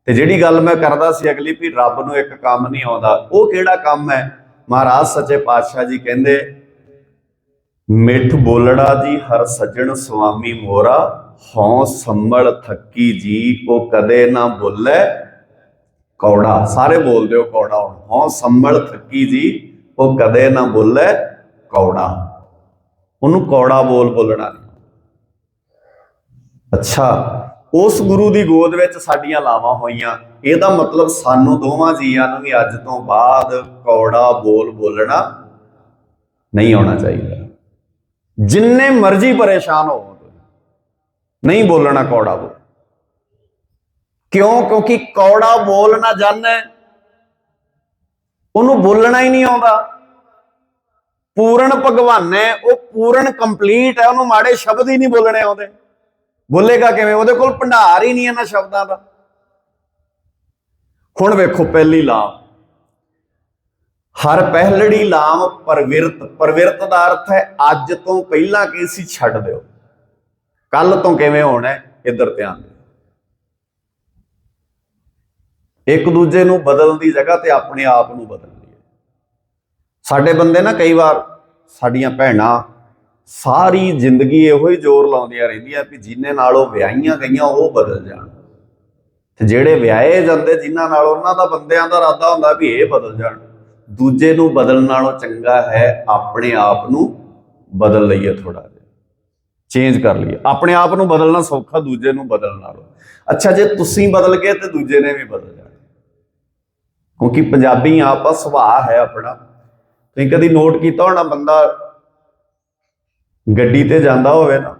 ਤੇ ਜਿਹੜੀ ਗੱਲ ਮੈਂ ਕਰਦਾ ਸੀ ਅਗਲੀ ਵੀ ਰੱਬ ਨੂੰ ਇੱਕ ਕੰਮ ਨਹੀਂ ਆਉਂਦਾ, ਉਹ ਕਿਹੜਾ ਕੰਮ ਹੈ? ਮਹਾਰਾਜ ਸੱਚੇ ਪਾਤਸ਼ਾਹ ਜੀ ਕਹਿੰਦੇ, ਮਿੱਠ ਬੋਲੜਾ ਜੀ ਹਰ ਸੱਜਣ ਸੁਆਮੀ ਮੋਰਾ। ਹਉ ਸੰਭਲ ਥੱਕੀ ਜੀ, ਉਹ ਕਦੇ ਨਾ ਬੋਲੇ ਕੌੜਾ, ਸਾਰੇ ਬੋਲਦੇ ਹੋ ਕੌੜਾ ਹੁਣ। ਹਉ ਸੰਭਲ ਥੱਕੀ ਜੀ, ਉਹ ਕਦੇ ਨਾ ਬੋਲੇ ਕੌੜਾ। ਉਹਨੂੰ ਕੌੜਾ ਬੋਲ ਬੋਲਣਾ ਅੱਛਾ, ਉਸ ਗੁਰੂ ਦੀ ਗੋਦ ਵਿੱਚ ਸਾਡੀਆਂ ਲਾਵਾਂ ਹੋਈਆਂ। ਇਹਦਾ ਮਤਲਬ ਸਾਨੂੰ ਦੋਵਾਂ ਜੀਆਂ ਨੂੰ ਵੀ ਅੱਜ ਤੋਂ ਬਾਅਦ ਕੌੜਾ ਬੋਲ ਬੋਲਣਾ ਨਹੀਂ ਆਉਣਾ ਚਾਹੀਦਾ। ਜਿੰਨੇ ਮਰਜ਼ੀ ਪਰੇਸ਼ਾਨ ਹੋ ਨਹੀਂ ਬੋਲਣਾ ਕੌੜਾ ਬੋਲ। ਕਿਉਂ? ਕਿਉਂਕਿ ਕੌੜਾ ਬੋਲਣਾ ਨਾ ਉਹਨੂੰ ਬੋਲਣਾ ਹੀ ਨਹੀਂ ਆਉਂਦਾ। ਪੂਰਨ ਭਗਵਾਨ ਹੈ, ਉਹ ਪੂਰਨ ਕੰਪਲੀਟ ਹੈ, ਉਹਨੂੰ ਮਾੜੇ ਸ਼ਬਦ ਹੀ ਨਹੀਂ ਬੋਲਣੇ ਆਉਂਦੇ। ਬੋਲੇਗਾ ਕਿਵੇਂ? ਉਹਦੇ ਕੋਲ ਭੰਡਾਰ ਹੀ ਨਹੀਂ ਇਹਨਾਂ ਸ਼ਬਦਾਂ ਦਾ। ਹੁਣ ਵੇਖੋ ਪਹਿਲੀ ਲਾਮ। ਹਰ ਪਹਿਲੜੀ ਲਾਮ ਪਰਵਿਰਤ। ਪਰਵਿਰਤ ਦਾ ਅਰਥ ਹੈ, ਅੱਜ ਤੋਂ ਪਹਿਲਾਂ ਕਿ ਸੀ ਛੱਡ ਦਿਓ। ਕੱਲ ਤੋਂ ਕਿਵੇਂ ਹੋਣਾ ਇੱਧਰ ਧਿਆਨ ਦਿਓ। ਇੱਕ ਦੂਜੇ ਨੂੰ ਬਦਲਣ ਦੀ ਜਗ੍ਹਾ ਤੇ ਆਪਣੇ ਆਪ ਨੂੰ ਬਦਲ ਲਈਏ ਸਾਡੇ ਬੰਦੇ ਨਾ ਕਈ ਵਾਰ ਸਾਡੀਆਂ ਭੈਣਾਂ ਸਾਰੀ ਜ਼ਿੰਦਗੀ ਇਹੋ ਹੀ ਜ਼ੋਰ ਲਾਉਂਦੀਆਂ ਰਹਿੰਦੀਆਂ ਵੀ ਜਿਨ੍ਹਾਂ ਨਾਲ ਉਹ ਵਿਆਹੀਆਂ ਗਈਆਂ ਉਹ ਬਦਲ ਜਾਣ। ਤੇ ਜਿਹੜੇ ਵਿਆਹੇ ਜਾਂਦੇ ਜਿਨ੍ਹਾਂ ਨਾਲ ਉਹਨਾਂ ਦਾ ਬੰਦਿਆਂ ਦਾ ਇਰਾਦਾ ਹੁੰਦਾ ਵੀ ਇਹ ਬਦਲ ਜਾਣ। ਦੂਜੇ ਨੂੰ ਬਦਲਣ ਨਾਲੋਂ ਚੰਗਾ ਹੈ ਆਪਣੇ ਆਪ ਨੂੰ ਬਦਲ ਲਈਏ ਥੋੜਾ ਜਿਹਾ। ਚੇਂਜ ਕਰ ਲਈਏ। ਆਪਣੇ ਆਪ ਨੂੰ ਬਦਲਣਾ ਸੌਖਾ, ਦੂਜੇ ਨੂੰ ਬਦਲਣ ਨਾਲੋਂ ਅੱਛਾ, ਜੇ ਤੁਸੀਂ ਬਦਲ ਗਏ ਤੇ ਦੂਜੇ ਨੇ ਵੀ ਬਦਲ ਜਾਣਾ। ਕਿਉਂਕਿ ਪੰਜਾਬੀ ਆਪ ਸੁਭਾਅ ਹੈ ਆਪਣਾ। ਤੁਸੀਂ ਕਦੀ ਨੋਟ ਕੀਤਾ ਹੋਣਾ ਬੰਦਾ ਗੱਡੀ ਤੇ ਜਾਂਦਾ ਹੋਵੇ ਨਾ,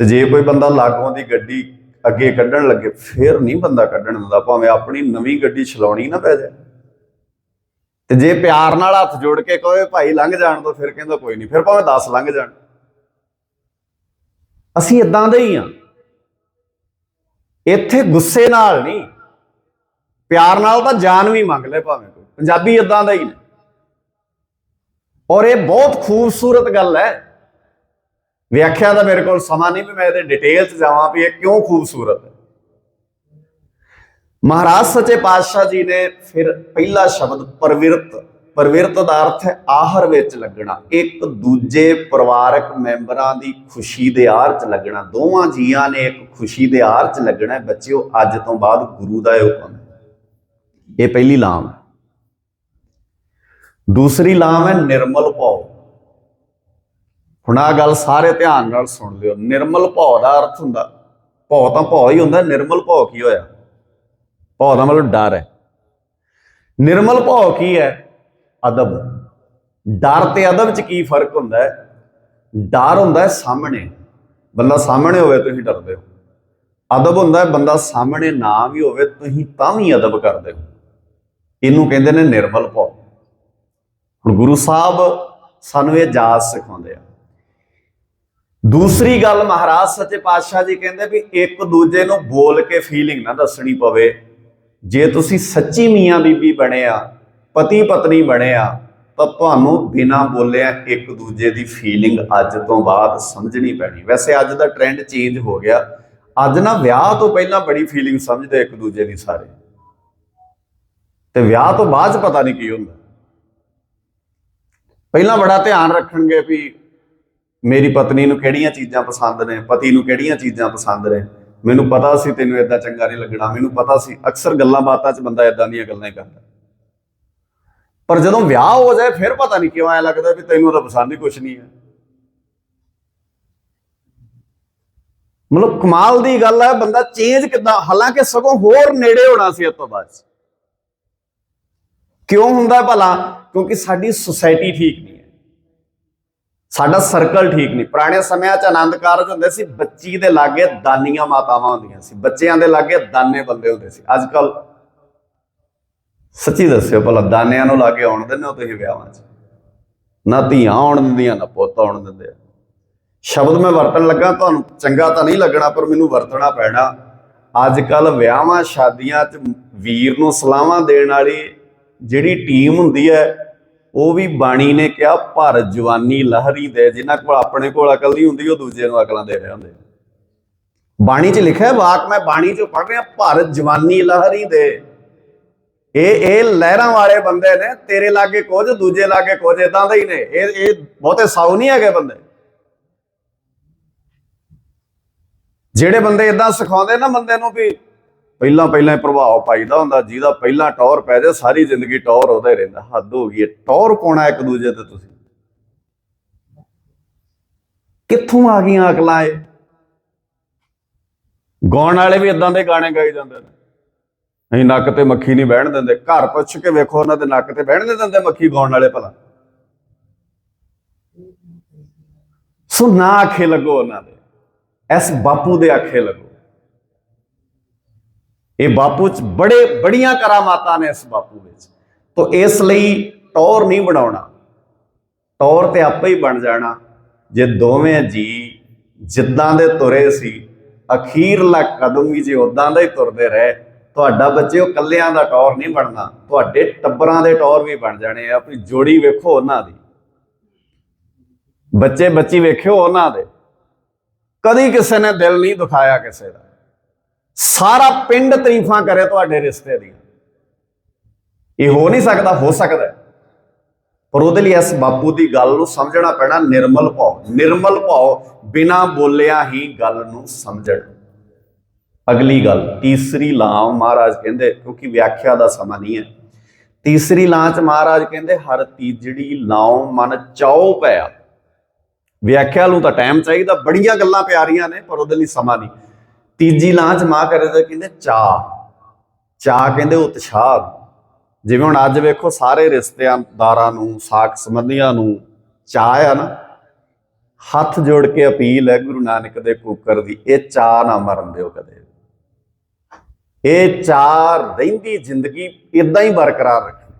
ਤੇ ਜੇ ਕੋਈ ਬੰਦਾ ਲਾਗੋਂ ਦੀ ਗੱਡੀ ਅੱਗੇ ਕੱਢਣ ਲੱਗੇ, ਫਿਰ ਨਹੀਂ ਬੰਦਾ ਕੱਢਣ ਦਿੰਦਾ, ਭਾਵੇਂ ਆਪਣੀ ਨਵੀਂ ਗੱਡੀ ਚਲਾਉਣੀ ਨਾ ਪੈ ਜਾਏ। ਤੇ ਜੇ ਪਿਆਰ ਨਾਲ ਹੱਥ ਜੋੜ ਕੇ ਕਹੇ, ਭਾਈ ਲੰਘ ਜਾਣ ਤੋਂ ਫਿਰ ਕਹਿੰਦਾ ਕੋਈ ਨਹੀਂ, ਫਿਰ ਭਾਵੇਂ 10 ਲੰਘ ਜਾਣ। ਅਸੀਂ ਇਦਾਂ ਦੇ ਹੀ ਆ। ਇੱਥੇ ਗੁੱਸੇ ਨਾਲ ਨਹੀਂ। ਪਿਆਰ ਨਾਲ ਤਾਂ ਜਾਨ ਵੀ ਮੰਗ ਲੈ ਭਾਵੇਂ ਕੋਈ। ਪੰਜਾਬੀ ਇਦਾਂ ਦਾ ਹੀ ਨੇ। ਔਰ ਇਹ ਬਹੁਤ ਖੂਬਸੂਰਤ ਗੱਲ ਹੈ। ਵਿਆਖਿਆ ਦਾ ਮੇਰੇ ਕੋਲ ਸਮਾਂ ਨਹੀਂ ਵੀ ਮੈਂ ਇਹਦੇ ਡਿਟੇਲ 'ਚ ਜਾਵਾਂ ਵੀ ਇਹ ਕਿਉਂ ਖੂਬਸੂਰਤ ਹੈ। ਮਹਾਰਾਜ ਸੱਚੇ ਪਾਤਸ਼ਾਹ ਜੀ ਨੇ ਫਿਰ ਪਹਿਲਾ ਸ਼ਬਦ ਪਰਵਿਰਤ ਪਰਵਿਰਤ ਦਾ ਅਰਥ ਹੈ ਆਹਰ ਵਿੱਚ ਲੱਗਣਾ, ਇੱਕ ਦੂਜੇ ਪਰਿਵਾਰਕ ਮੈਂਬਰਾਂ ਦੀ ਖੁਸ਼ੀ ਦੇ ਆਹਰ 'ਚ ਲੱਗਣਾ, ਦੋਵਾਂ ਜੀਆਂ ਨੇ ਇੱਕ ਖੁਸ਼ੀ ਦੇ ਆਹਰ 'ਚ ਲੱਗਣਾ ਹੈ। ਬੱਚਿਓ, ਅੱਜ ਤੋਂ ਬਾਅਦ ਗੁਰੂ ਦਾ ਇਹ ਹੁਕਮ ਹੈ। ਇਹ ਪਹਿਲੀ ਲਾਮ ਹੈ। ਦੂਸਰੀ ਲਾਮ ਹੈ ਨਿਰਮਲ ਭਾਉ। ਹੁਣ ਆ ਗੱਲ ਸਾਰੇ ਧਿਆਨ ਨਾਲ ਸੁਣ ਲਿਓ। ਨਿਰਮਲ ਭਾਉ ਦਾ ਅਰਥ ਹੁੰਦਾ, ਭਾਉ ਤਾਂ ਭਾਉ ਹੀ ਹੁੰਦਾ, ਨਿਰਮਲ ਭਾਉ ਕੀ ਹੋਇਆ? ਭਾਉ ਦਾ ਮਤਲਬ ਡਰ ਹੈ। ਨਿਰਮਲ ਭਾਉ ਕੀ ਹੈ? ਅਦਬ। ਡਰ ਤੇ ਅਦਬ ਚ ਕੀ ਫ਼ਰਕ ਹੁੰਦਾ ਹੈ? ਡਰ ਹੁੰਦਾ ਹੈ ਸਾਹਮਣੇ। ਬੰਦਾ ਸਾਹਮਣੇ ਹੋਵੇ ਤੁਸੀਂ ਡਰਦੇ ਹੋ। ਅਦਬ ਹੁੰਦਾ ਹੈ ਬੰਦਾ ਸਾਹਮਣੇ ਨਾ ਵੀ ਹੋਵੇ ਤੁਸੀਂ ਤਾਂ ਵੀ ਅਦਬ ਕਰਦੇ ਹੋ। ਇਹਨੂੰ ਕਹਿੰਦੇ ਨੇ ਨਿਰਮਲ ਭਾਉ ਹੁਣ ਗੁਰੂ ਸਾਹਿਬ ਸਾਨੂੰ ਇਹ ਜਾਚ ਸਿਖਾਉਂਦੇ ਆ। ਦੂਸਰੀ ਗੱਲ ਮਹਾਰਾਜ ਸੱਚੇ ਪਾਤਸ਼ਾਹ ਜੀ ਕਹਿੰਦੇ ਵੀ ਇੱਕ ਦੂਜੇ ਨੂੰ ਬੋਲ ਕੇ ਫੀਲਿੰਗ ਨਾ ਦੱਸਣੀ ਪਵੇ। ਜੇ ਤੁਸੀਂ ਸੱਚੀ ਮੀਆਂ ਬੀਬੀ ਬਣੇ ਆ ਪਤੀ ਪਤਨੀ ਬਣਿਆ ਤਾਂ ਤੁਹਾਨੂੰ ਬਿਨਾਂ ਬੋਲਿਆ ਇੱਕ ਦੂਜੇ ਦੀ ਫੀਲਿੰਗ ਅੱਜ ਤੋਂ ਬਾਅਦ ਸਮਝਣੀ ਪੈਣੀ। ਵੈਸੇ ਅੱਜ ਦਾ ਟ੍ਰੈਂਡ ਚੇਂਜ ਹੋ ਗਿਆ। ਅੱਜ ਨਾ ਵਿਆਹ ਤੋਂ ਪਹਿਲਾਂ ਬੜੀ ਫੀਲਿੰਗ ਸਮਝਦੇ ਇੱਕ ਦੂਜੇ ਦੀ ਸਾਰੇ। ਤੇ ਵਿਆਹ ਤੋਂ ਬਾਅਦ 'ਚ ਪਤਾ ਨਹੀਂ ਕੀ ਹੁੰਦਾ। ਪਹਿਲਾਂ ਬੜਾ ਧਿਆਨ ਰੱਖਣਗੇ ਵੀ ਮੇਰੀ ਪਤਨੀ ਨੂੰ ਕਿਹੜੀਆਂ ਚੀਜ਼ਾਂ ਪਸੰਦ ਨੇ, ਪਤੀ ਨੂੰ ਕਿਹੜੀਆਂ ਚੀਜ਼ਾਂ ਪਸੰਦ ਨੇ। ਮੈਨੂੰ ਪਤਾ ਸੀ ਤੈਨੂੰ ਇਦਾਂ ਚੰਗਾ ਨਹੀਂ ਲੱਗਣਾ। ਮੈਨੂੰ ਪਤਾ ਸੀ ਅਕਸਰ ਗੱਲਾਂ ਬਾਤਾਂ 'ਚ ਬੰਦਾ ਇਦਾਂ ਦੀਆਂ ਗੱਲਾਂ ਹੀ ਕਰਦਾ। ਪਰ ਜਦੋਂ ਵਿਆਹ ਹੋ ਜਾਏ, ਫਿਰ ਪਤਾ ਨਹੀਂ ਕਿਉਂ ਐ ਲੱਗਦਾ ਵੀ ਤੈਨੂੰ ਤਾਂ ਪਸੰਦ ਹੀ ਕੁਛ ਨਹੀਂ ਹੈ। ਮਤਲਬ ਕਮਾਲ ਦੀ ਗੱਲ ਹੈ, ਬੰਦਾ ਚੇਂਜ ਕਿਦਾਂ ਹਾਲਾਂਕਿ ਸਗੋਂ ਹੋਰ ਨੇੜੇ ਹੋਣਾ ਸੀ ਇਸ ਤੋਂ ਬਾਅਦ ਕਿਉਂ ਹੁੰਦਾ ਭਲਾ? ਕਿਉਂਕਿ ਸਾਡੀ ਸੁਸਾਇਟੀ ਠੀਕ ਨਹੀਂ ਹੈ। ਸਾਡਾ ਸਰਕਲ ਠੀਕ ਨਹੀਂ। ਪੁਰਾਣੇ ਸਮਿਆਂ 'ਚ ਆਨੰਦ ਕਾਰਜ ਹੁੰਦੇ ਸੀ, ਬੱਚੀ ਦੇ ਲਾਗੇ ਦਾਨੀਆਂ ਮਾਤਾਵਾਂ ਹੁੰਦੀਆਂ ਸੀ, ਬੱਚਿਆਂ ਦੇ ਲਾਗੇ ਦਾਨੇ ਬੰਦੇ ਹੁੰਦੇ ਸੀ। ਅੱਜ ਕੱਲ ਸੱਚੀ ਦੱਸਿਓ ਭਲਾ ਦਾਨਿਆਂ ਨੂੰ ਲਾ ਕੇ ਆਉਣ ਦਿੰਦੇ ਹੋ ਤੁਸੀਂ ਵਿਆਹਾਂ 'ਚ? ਨਾ ਧੀਆਂ ਆਉਣ ਦਿੰਦੀਆਂ, ਨਾ ਪੁੱਤ ਆਉਣ ਦਿੰਦੇ ਸ਼ਬਦ ਮੈਂ ਵਰਤਣ ਲੱਗਾ, ਤੁਹਾਨੂੰ ਚੰਗਾ ਤਾਂ ਨਹੀਂ ਲੱਗਣਾ, ਪਰ ਮੈਨੂੰ ਵਰਤਣਾ ਪੈਣਾ। ਅੱਜ ਕੱਲ ਵਿਆਹਾਂ, ਸ਼ਾਦੀਆਂ 'ਚ ਵੀਰ ਨੂੰ ਸਲਾਹਾਂ ਦੇਣ ਵਾਲੀ ਜਿਹੜੀ ਟੀਮ ਹੁੰਦੀ ਹੈ, ਉਹ ਵੀ ਬਾਣੀ ਨੇ ਕਿਹਾ, ਭਰ ਜਵਾਨੀ ਲਹਿਰੀ ਦੇ। ਜਿਨ੍ਹਾਂ ਕੋਲ ਆਪਣੇ ਕੋਲ ਅਕਲ ਨਹੀਂ ਹੁੰਦੀ, ਉਹ ਦੂਜੇ ਨੂੰ ਅਕਲਾਂ ਦੇ ਰਹੇ ਹੁੰਦੇ ਬਾਣੀ 'ਚ ਲਿਖਿਆ ਵਾਕ ਮੈਂ ਬਾਣੀ 'ਚੋਂ ਪੜ੍ਹ ਰਿਹਾ, ਭਰ ਜਵਾਨੀ ਲਹਿਰੀ ਦੇ। ਇਹ ਇਹ ਲਹਿਰਾਂ ਵਾਲੇ ਬੰਦੇ ਨੇ, ਤੇਰੇ ਲਾਗੇ ਕੁਝ, ਦੂਜੇ ਲਾਗੇ ਕੁਝ ਇਦਾਂ ਦੇ ਹੀ ਨੇ। ਇਹ ਇਹ ਬਹੁਤੇ ਸਾਊ ਨਹੀਂ ਹੈਗੇ ਬੰਦੇ। ਜਿਹੜੇ ਬੰਦੇ ਇਦਾਂ ਸਿਖਾਉਂਦੇ ਨਾ ਬੰਦੇ ਨੂੰ ਵੀ ਪਹਿਲਾਂ ਪਹਿਲਾਂ ਹੀ ਪ੍ਰਭਾਵ ਪਾਈਦਾ ਹੁੰਦਾ, ਜਿਹਦਾ ਪਹਿਲਾਂ ਟੌਰ ਪੈ ਜਾਏ, ਸਾਰੀ ਜ਼ਿੰਦਗੀ ਟੌਰ ਉਹਦਾ ਹੀ ਰਹਿੰਦਾ। ਹੱਦ ਹੋ ਗਈ ਹੈ। ਟੌਰ ਪਾਉਣਾ ਇੱਕ ਦੂਜੇ ਤੇ ਤੁਸੀਂ। ਕਿੱਥੋਂ ਆ ਗਈਆਂ ਅਕਲਾਂ ਇਹ? ਗਾਉਣ ਵਾਲੇ ਵੀ ਇਦਾਂ ਦੇ ਗਾਣੇ ਗਾਏ ਜਾਂਦੇ ਨੇ। ਅਸੀਂ ਨੱਕ ਤੇ ਮੱਖੀ ਨਹੀਂ ਬਹਿਣ ਦਿੰਦੇ। ਘਰ ਪੁੱਛ ਕੇ ਵੇਖੋ ਉਹਨਾਂ ਦੇ ਨੱਕ ਤੇ ਬਹਿਣ ਨਹੀਂ ਦਿੰਦੇ ਮੱਖੀ ਗਾਉਣ ਵਾਲੇ ਭਲਾ। ਸੋ ਨਾ ਆਖੇ ਲੱਗੋ ਉਹਨਾਂ ਦੇ। ਐਸ ਬਾਪੂ ਦੇ ਆਖੇ ਲੱਗੋ। ਇਹ ਬਾਪੂ ਚ ਬੜੇ ਬੜੀਆਂ ਕਰਾਮਾਤਾਂ ਨੇ ਇਸ ਬਾਪੂ ਵਿੱਚ। ਤੋਂ ਇਸ ਲਈ ਟੌਰ ਨਹੀਂ ਬਣਾਉਣਾ। ਟੌਰ ਤੇ ਆਪੇ ਹੀ ਬਣ ਜਾਣਾ। ਜੇ ਦੋਵੇਂ ਜੀ ਜਿੱਦਾਂ ਦੇ ਤੁਰੇ ਸੀ, ਅਖੀਰਲਾ ਕਦਮ ਵੀ ਜੇ ਉਦਾਂ ਦਾ ਹੀ ਤੁਰਦੇ ਰਹੇ ਤੁਹਾਡਾ ਬੱਚੇ ਉਹ ਕੱਲਿਆਂ ਦਾ ਟੌਰ ਨਹੀਂ ਬਣਨਾ, ਤੁਹਾਡੇ ਟੱਬਰਾਂ ਦੇ ਟੌਰ ਵੀ ਬਣ ਜਾਣੇ ਆ, ਆਪਣੀ ਜੋੜੀ ਵੇਖੋ ਉਹਨਾਂ ਦੀ। ਬੱਚੇ ਬੱਚੀ ਵੇਖਿਓ ਉਹਨਾਂ ਦੇ। ਕਦੀ ਕਿਸੇ ਨੇ ਦਿਲ ਨਹੀਂ ਦੁਖਾਇਆ ਕਿਸੇ ਦਾ। ਸਾਰਾ ਪਿੰਡ ਤਾਰੀਫਾਂ ਕਰੇ ਤੁਹਾਡੇ ਰਿਸ਼ਤੇ ਦੀਆਂ ਇਹ ਹੋ ਨਹੀਂ ਸਕਦਾ, ਹੋ ਸਕਦਾ। ਪਰ ਉਹਦੇ ਲਈ ਇਸ ਬਾਪੂ ਦੀ ਗੱਲ ਨੂੰ ਸਮਝਣਾ ਪੈਣਾ ਨਿਰਮਲ ਭਾਵ ਨਿਰਮਲ ਭਾਵ ਬਿਨਾ ਬੋਲਿਆ ਹੀ ਗੱਲ ਨੂੰ ਸਮਝਣ। ਅਗਲੀ ਗੱਲ, ਤੀਸਰੀ ਲਾਮ ਮਹਾਰਾਜ ਕਹਿੰਦੇ, ਕਿਉਂਕਿ ਵਿਆਖਿਆ ਦਾ ਸਮਾਂ ਨਹੀਂ ਹੈ। ਤੀਸਰੀ ਲਾਂ ਚ ਮਹਾਰਾਜ ਕਹਿੰਦੇ, ਹਰ ਤੀਜੜੀ ਲਾਉ ਮਨ ਚਾਉ ਪਿਆ। ਵਿਆਖਿਆ ਨੂੰ ਤਾਂ ਟਾਈਮ ਚਾਹੀਦਾ, ਬੜੀਆਂ ਗੱਲਾਂ ਪਿਆਰੀਆਂ ਨੇ, ਪਰ ਉਹਦੇ ਲਈ ਸਮਾਂ ਨਹੀਂ। ਤੀਜੀ ਲਾਂ ਚ ਮਾਂ ਕਰੇ ਤਾਂ ਕਹਿੰਦੇ ਚਾਹ ਚਾਹ ਕਹਿੰਦੇ ਉਤਸ਼ਾਹ। ਜਿਵੇਂ ਹੁਣ ਅੱਜ ਵੇਖੋ, ਸਾਰੇ ਰਿਸ਼ਤੇਦਾਰਾਂ ਨੂੰ, ਸਾਖ ਸੰਬੰਧੀਆਂ ਨੂੰ ਚਾਹ ਆ ਨਾ। ਹੱਥ ਜੋੜ ਕੇ ਅਪੀਲ ਹੈ ਗੁਰੂ ਨਾਨਕ ਦੇ ਕੂਕਰ ਦੀ, ਇਹ ਚਾਹ ਨਾ ਮਰਨ ਦਿਓ ਕਦੇ ਇਹ ਚਾਰ ਰਹਿੰਦੀ ਜ਼ਿੰਦਗੀ ਇਦਾਂ ਹੀ ਬਰਕਰਾਰ ਰੱਖੋ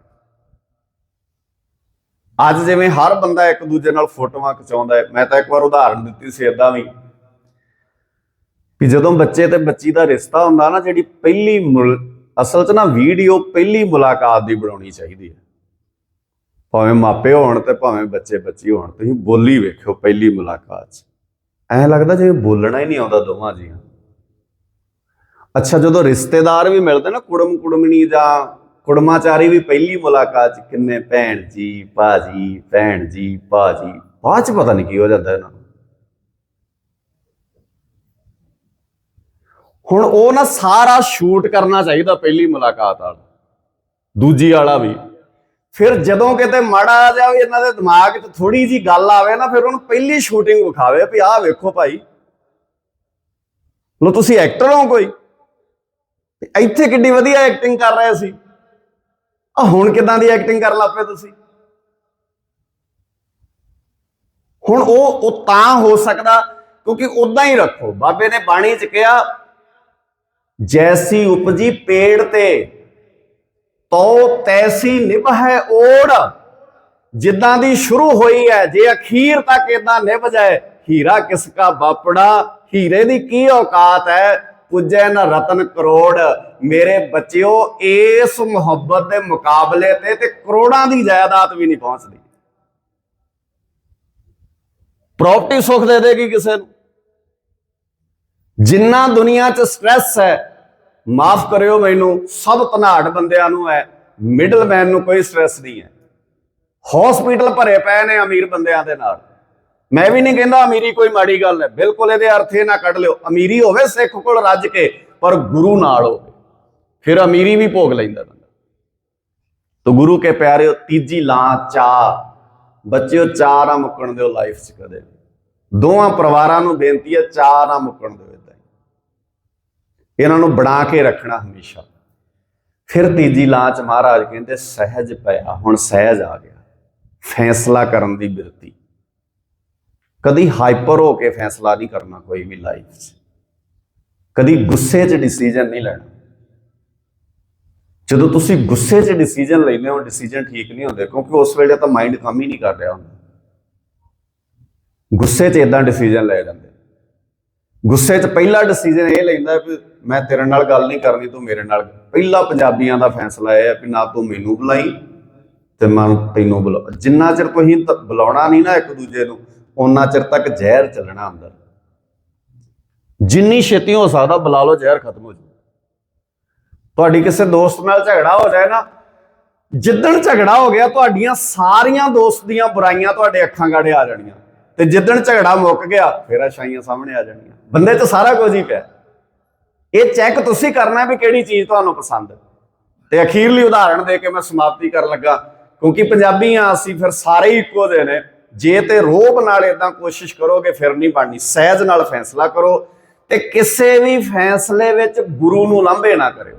ਅੱਜ ਜਿਵੇਂ ਹਰ ਬੰਦਾ ਇੱਕ ਦੂਜੇ ਨਾਲ ਫੋਟੋਆਂ ਖਿਚਾਉਂਦਾ ਹੈ, ਮੈਂ ਤਾਂ ਇੱਕ ਵਾਰ ਉਦਾਹਰਣ ਦਿੱਤੀ ਸੀ ਇਦਾਂ ਵੀ ਕਿ ਜਦੋਂ ਬੱਚੇ ਤੇ ਬੱਚੀ ਦਾ ਰਿਸ਼ਤਾ ਹੁੰਦਾ ਨਾ, ਜਿਹੜੀ ਪਹਿਲੀ ਮੁਲ- ਅਸਲ 'ਚ ਨਾ ਵੀਡੀਓ ਪਹਿਲੀ ਮੁਲਾਕਾਤ ਦੀ ਬਣਾਉਣੀ ਚਾਹੀਦੀ ਹੈ। ਭਾਵੇਂ ਮਾਪੇ ਹੋਣ ਤੇ ਭਾਵੇਂ ਬੱਚੇ ਬੱਚੀ ਹੋਣ, ਤੁਸੀਂ ਬੋਲੀ ਵੇਖਿਓ ਪਹਿਲੀ ਮੁਲਾਕਾਤ 'ਚ। ਐਂ ਲੱਗਦਾ ਜਿਵੇਂ ਬੋਲਣਾ ਹੀ ਨਹੀਂ ਆਉਂਦਾ ਦੋਵਾਂ ਜੀਆਂ। ਅੱਛਾ, ਜਦੋਂ ਰਿਸ਼ਤੇਦਾਰ ਵੀ ਮਿਲਦੇ ਨਾ, ਕੁੜਮ ਕੁੜਮਣੀ ਜਾਂ ਕੁੜਮਾਚਾਰੀ ਵੀ ਪਹਿਲੀ ਮੁਲਾਕਾਤ ਚ ਕਿੰਨੇ ਭੈਣ ਜੀ, ਭਾਜੀ, ਭੈਣ ਜੀ, ਭਾਜੀ, ਬਾਅਦ ਚ ਪਤਾ ਨਹੀਂ ਕੀ ਹੋ ਜਾਂਦਾ ਇਹਨਾਂ ਨੂੰ। ਹੁਣ ਉਹ ਨਾ ਸਾਰਾ ਸ਼ੂਟ ਕਰਨਾ ਚਾਹੀਦਾ ਪਹਿਲੀ ਮੁਲਾਕਾਤ ਵਾਲਾ। ਦੂਜੀ ਵਾਲਾ ਵੀ। ਫਿਰ ਜਦੋਂ ਕਿਤੇ ਮਾੜਾ ਜਿਹਾ ਵੀ ਇਹਨਾਂ ਦੇ ਦਿਮਾਗ 'ਚ ਥੋੜੀ ਜੀ ਗੱਲ ਆਵੇ ਨਾ, ਫਿਰ ਉਹਨੂੰ ਪਹਿਲੀ ਸ਼ੂਟਿੰਗ ਵਿਖਾਵੇ ਵੀ ਆਹ ਵੇਖੋ ਭਾਈ। ਲੋ ਤੁਸੀਂ ਐਕਟਰ ਹੋ ਕੋਈ? ਤੇ ਇੱਥੇ ਕਿੱਡੀ ਵਧੀਆ ਐਕਟਿੰਗ ਕਰ ਰਹੇ ਸੀ। ਆ ਹੁਣ ਕਿਦਾਂ ਦੀ ਐਕਟਿੰਗ ਕਰਨ ਲੱਗ ਪਏ ਤੁਸੀਂ? ਹੁਣ ਉਹ ਉਹ ਤਾਂ ਹੋ ਸਕਦਾ, ਕਿਉਂਕਿ ਉਦਾਂ ਹੀ ਰੱਖੋ। ਬਾਬੇ ਨੇ ਬਾਣੀ ਚ ਕਿਹਾ, ਜੈਸੀ ਉਪਜੀ ਪੇੜ ਤੇ ਤੋ ਤੈਸੀ ਨਿਭ ਹੈ ਓੜ। ਜਿੱਦਾਂ ਦੀ ਸ਼ੁਰੂ ਹੋਈ ਹੈ, ਜੇ ਅਖੀਰ ਤੱਕ ਇਦਾਂ ਨਿਭ ਜਾਏ, ਹੀਰਾ ਕਿਸ ਕਾ ਬਾਪੜਾ, ਹੀਰੇ ਦੀ ਕੀ ਔਕਾਤ ਹੈ? ਪੁੱਜੇ ਨਾ ਰਤਨ ਕਰੋੜ। ਮੇਰੇ ਬੱਚਿਓ, ਇਸ ਮੁਹੱਬਤ ਦੇ ਮੁਕਾਬਲੇ ਤੇ ਤੇ ਕਰੋੜਾਂ ਦੀ ਜਾਇਦਾਦ ਵੀ ਨਹੀਂ ਪਹੁੰਚਦੀ। ਪ੍ਰਾਪਰਟੀ ਸੁੱਖ ਦੇ ਦੇਗੀ ਕਿਸੇ ਨੂੰ। ਜਿੰਨਾ ਦੁਨੀਆ 'ਚ ਸਟ੍ਰੈਸ ਹੈ, ਮਾਫ ਕਰਿਓ ਮੈਨੂੰ, ਸਭ ਧਨਾੜ ਬੰਦਿਆਂ ਨੂੰ ਹੈ ਮਿਡਲਮੈਨ ਨੂੰ ਕੋਈ ਸਟ੍ਰੈਸ ਨਹੀਂ ਹੈ। ਹਸਪੀਟਲ ਭਰੇ ਪਏ ਨੇ ਅਮੀਰ ਬੰਦਿਆਂ ਦੇ ਨਾਲ। ਮੈਂ ਵੀ ਨਹੀਂ ਕਹਿੰਦਾ ਅਮੀਰੀ ਕੋਈ ਮਾੜੀ ਗੱਲ ਹੈ। ਬਿਲਕੁਲ ਇਹਦੇ ਅਰਥ ਇਹ ਨਾ ਕੱਢ ਲਿਓ। ਅਮੀਰੀ ਹੋਵੇ, ਸਿੱਖ ਕੋਲ ਰੱਜ ਕੇ, ਪਰ ਗੁਰੂ ਨਾਲ ਹੋਵੇ। ਫਿਰ ਅਮੀਰੀ ਵੀ ਭੋਗ ਲੈਂਦਾ ਬੰਦਾ। ਤੋ ਗੁਰੂ ਕੇ ਪਿਆਰਿਓ, ਤੀਜੀ ਲਾਂ ਚਾ। ਬੱਚਿਓ ਚਾਹ ਨਾ ਮੁੱਕਣ ਦਿਓ ਲਾਈਫ 'ਚ ਕਦੇ ਦੋਵਾਂ ਪਰਿਵਾਰਾਂ ਨੂੰ ਬੇਨਤੀ ਹੈ, ਚਾ ਨਾ ਮੁੱਕਣ ਦਿਓ ਇਦਾਂ ਇਹਨਾਂ ਨੂੰ ਬਣਾ ਕੇ ਰੱਖਣਾ ਹਮੇਸ਼ਾ। ਫਿਰ ਤੀਜੀ ਲਾਂ 'ਚ ਮਹਾਰਾਜ ਕਹਿੰਦੇ, ਸਹਿਜ ਪਿਆ। ਹੁਣ ਸਹਿਜ ਆ ਗਿਆ। ਫੈਸਲਾ ਕਰਨ ਦੀ ਬਿਰਤੀ। ਕਦੀ ਹਾਈਪਰ ਹੋ ਕੇ ਫੈਸਲਾ ਨਹੀਂ ਕਰਨਾ ਕੋਈ ਵੀ ਲਾਈਫ 'ਚ। ਕਦੀ ਗੁੱਸੇ 'ਚ ਡਿਸੀਜਨ ਨਹੀਂ ਲੈਣਾ। ਜਦੋਂ ਤੁਸੀਂ ਗੁੱਸੇ 'ਚ ਡਿਸੀਜਨ ਲੈਂਦੇ ਹੋ ਡਿਸੀਜਨ ਠੀਕ ਨਹੀਂ ਹੁੰਦੇ, ਕਿਉਂਕਿ ਉਸ ਵੇਲੇ ਤਾਂ ਮਾਈਂਡ ਕੰਮ ਹੀ ਨਹੀਂ ਕਰ ਰਿਹਾ ਹੁੰਦਾ। ਗੁੱਸੇ 'ਚ ਇਦਾਂ ਡਿਸੀਜਨ ਲੈ ਜਾਂਦੇ। ਗੁੱਸੇ 'ਚ ਪਹਿਲਾ ਡਿਸੀਜਨ ਇਹ ਲੈਂਦਾ ਵੀ ਮੈਂ ਤੇਰੇ ਨਾਲ ਗੱਲ ਨਹੀਂ ਕਰਨੀ, ਤੂੰ ਮੇਰੇ ਨਾਲ ਪਹਿਲਾ ਪੰਜਾਬੀਆਂ ਦਾ ਫੈਸਲਾ ਇਹ ਹੈ ਵੀ ਨਾ ਤੂੰ ਮੈਨੂੰ ਬੁਲਾਈ ਤੇ ਮੈਂ ਤੈਨੂੰ ਬੁਲਾ ਜਿੰਨਾ ਚਿਰ ਤੁਸੀਂ ਬੁਲਾਉਣਾ ਨਹੀਂ ਨਾ ਇੱਕ ਦੂਜੇ ਨੂੰ ਉਹਨਾਂ ਚਿਰ ਤੱਕ ਜ਼ਹਿਰ ਚੱਲਣਾ ਅੰਦਰ। ਜਿੰਨੀ ਛੇਤੀ ਹੋ ਸਕਦਾ ਬੁਲਾ ਲਓ, ਜ਼ਹਿਰ ਖਤਮ ਹੋ ਜਾਊ। ਤੁਹਾਡੀ ਕਿਸੇ ਦੋਸਤ ਨਾਲ ਝਗੜਾ ਹੋ ਜਾਏ ਨਾ, ਜਿੱਦਣ ਝਗੜਾ ਹੋ ਗਿਆ, ਤੁਹਾਡੀਆਂ ਸਾਰੀਆਂ ਦੋਸਤ ਦੀਆਂ ਬੁਰਾਈਆਂ ਤੁਹਾਡੇ ਅੱਖਾਂ ਗਾੜੇ ਆ ਜਾਣੀਆਂ। ਤੇ ਜਿੱਦਣ ਝਗੜਾ ਮੁੱਕ ਗਿਆ, ਫਿਰ ਅਸ਼ਾਈਆਂ ਸਾਹਮਣੇ ਆ ਜਾਣੀਆਂ। ਬੰਦੇ 'ਚ ਸਾਰਾ ਕੁਝ ਹੀ ਪਿਆ। ਇਹ ਚੈੱਕ ਤੁਸੀਂ ਕਰਨਾ ਵੀ ਕਿਹੜੀ ਚੀਜ਼ ਤੁਹਾਨੂੰ ਪਸੰਦ। ਤੇ ਅਖੀਰਲੀ ਉਦਾਹਰਣ ਦੇ ਕੇ ਮੈਂ ਸਮਾਪਤੀ ਕਰਨ ਲੱਗਾ, ਕਿਉਂਕਿ ਪੰਜਾਬੀ ਆ ਅਸੀਂ ਫਿਰ ਸਾਰੇ ਹੀ ਇੱਕੋ ਦੇ ਨੇ। ਜੇ ਤੇ ਰੋਬ ਨਾਲ ਇਦਾਂ ਕੋਸ਼ਿਸ਼ ਕਰੋਗੇ, ਫਿਰ ਨਹੀਂ ਬਣਨੀ। ਸਹਿਜ ਨਾਲ ਫੈਸਲਾ ਕਰੋ ਤੇ ਕਿਸੇ ਵੀ ਫੈਸਲੇ ਵਿੱਚ ਗੁਰੂ ਨੂੰ ਲਾਂਭੇ ਨਾ ਕਰਿਓ।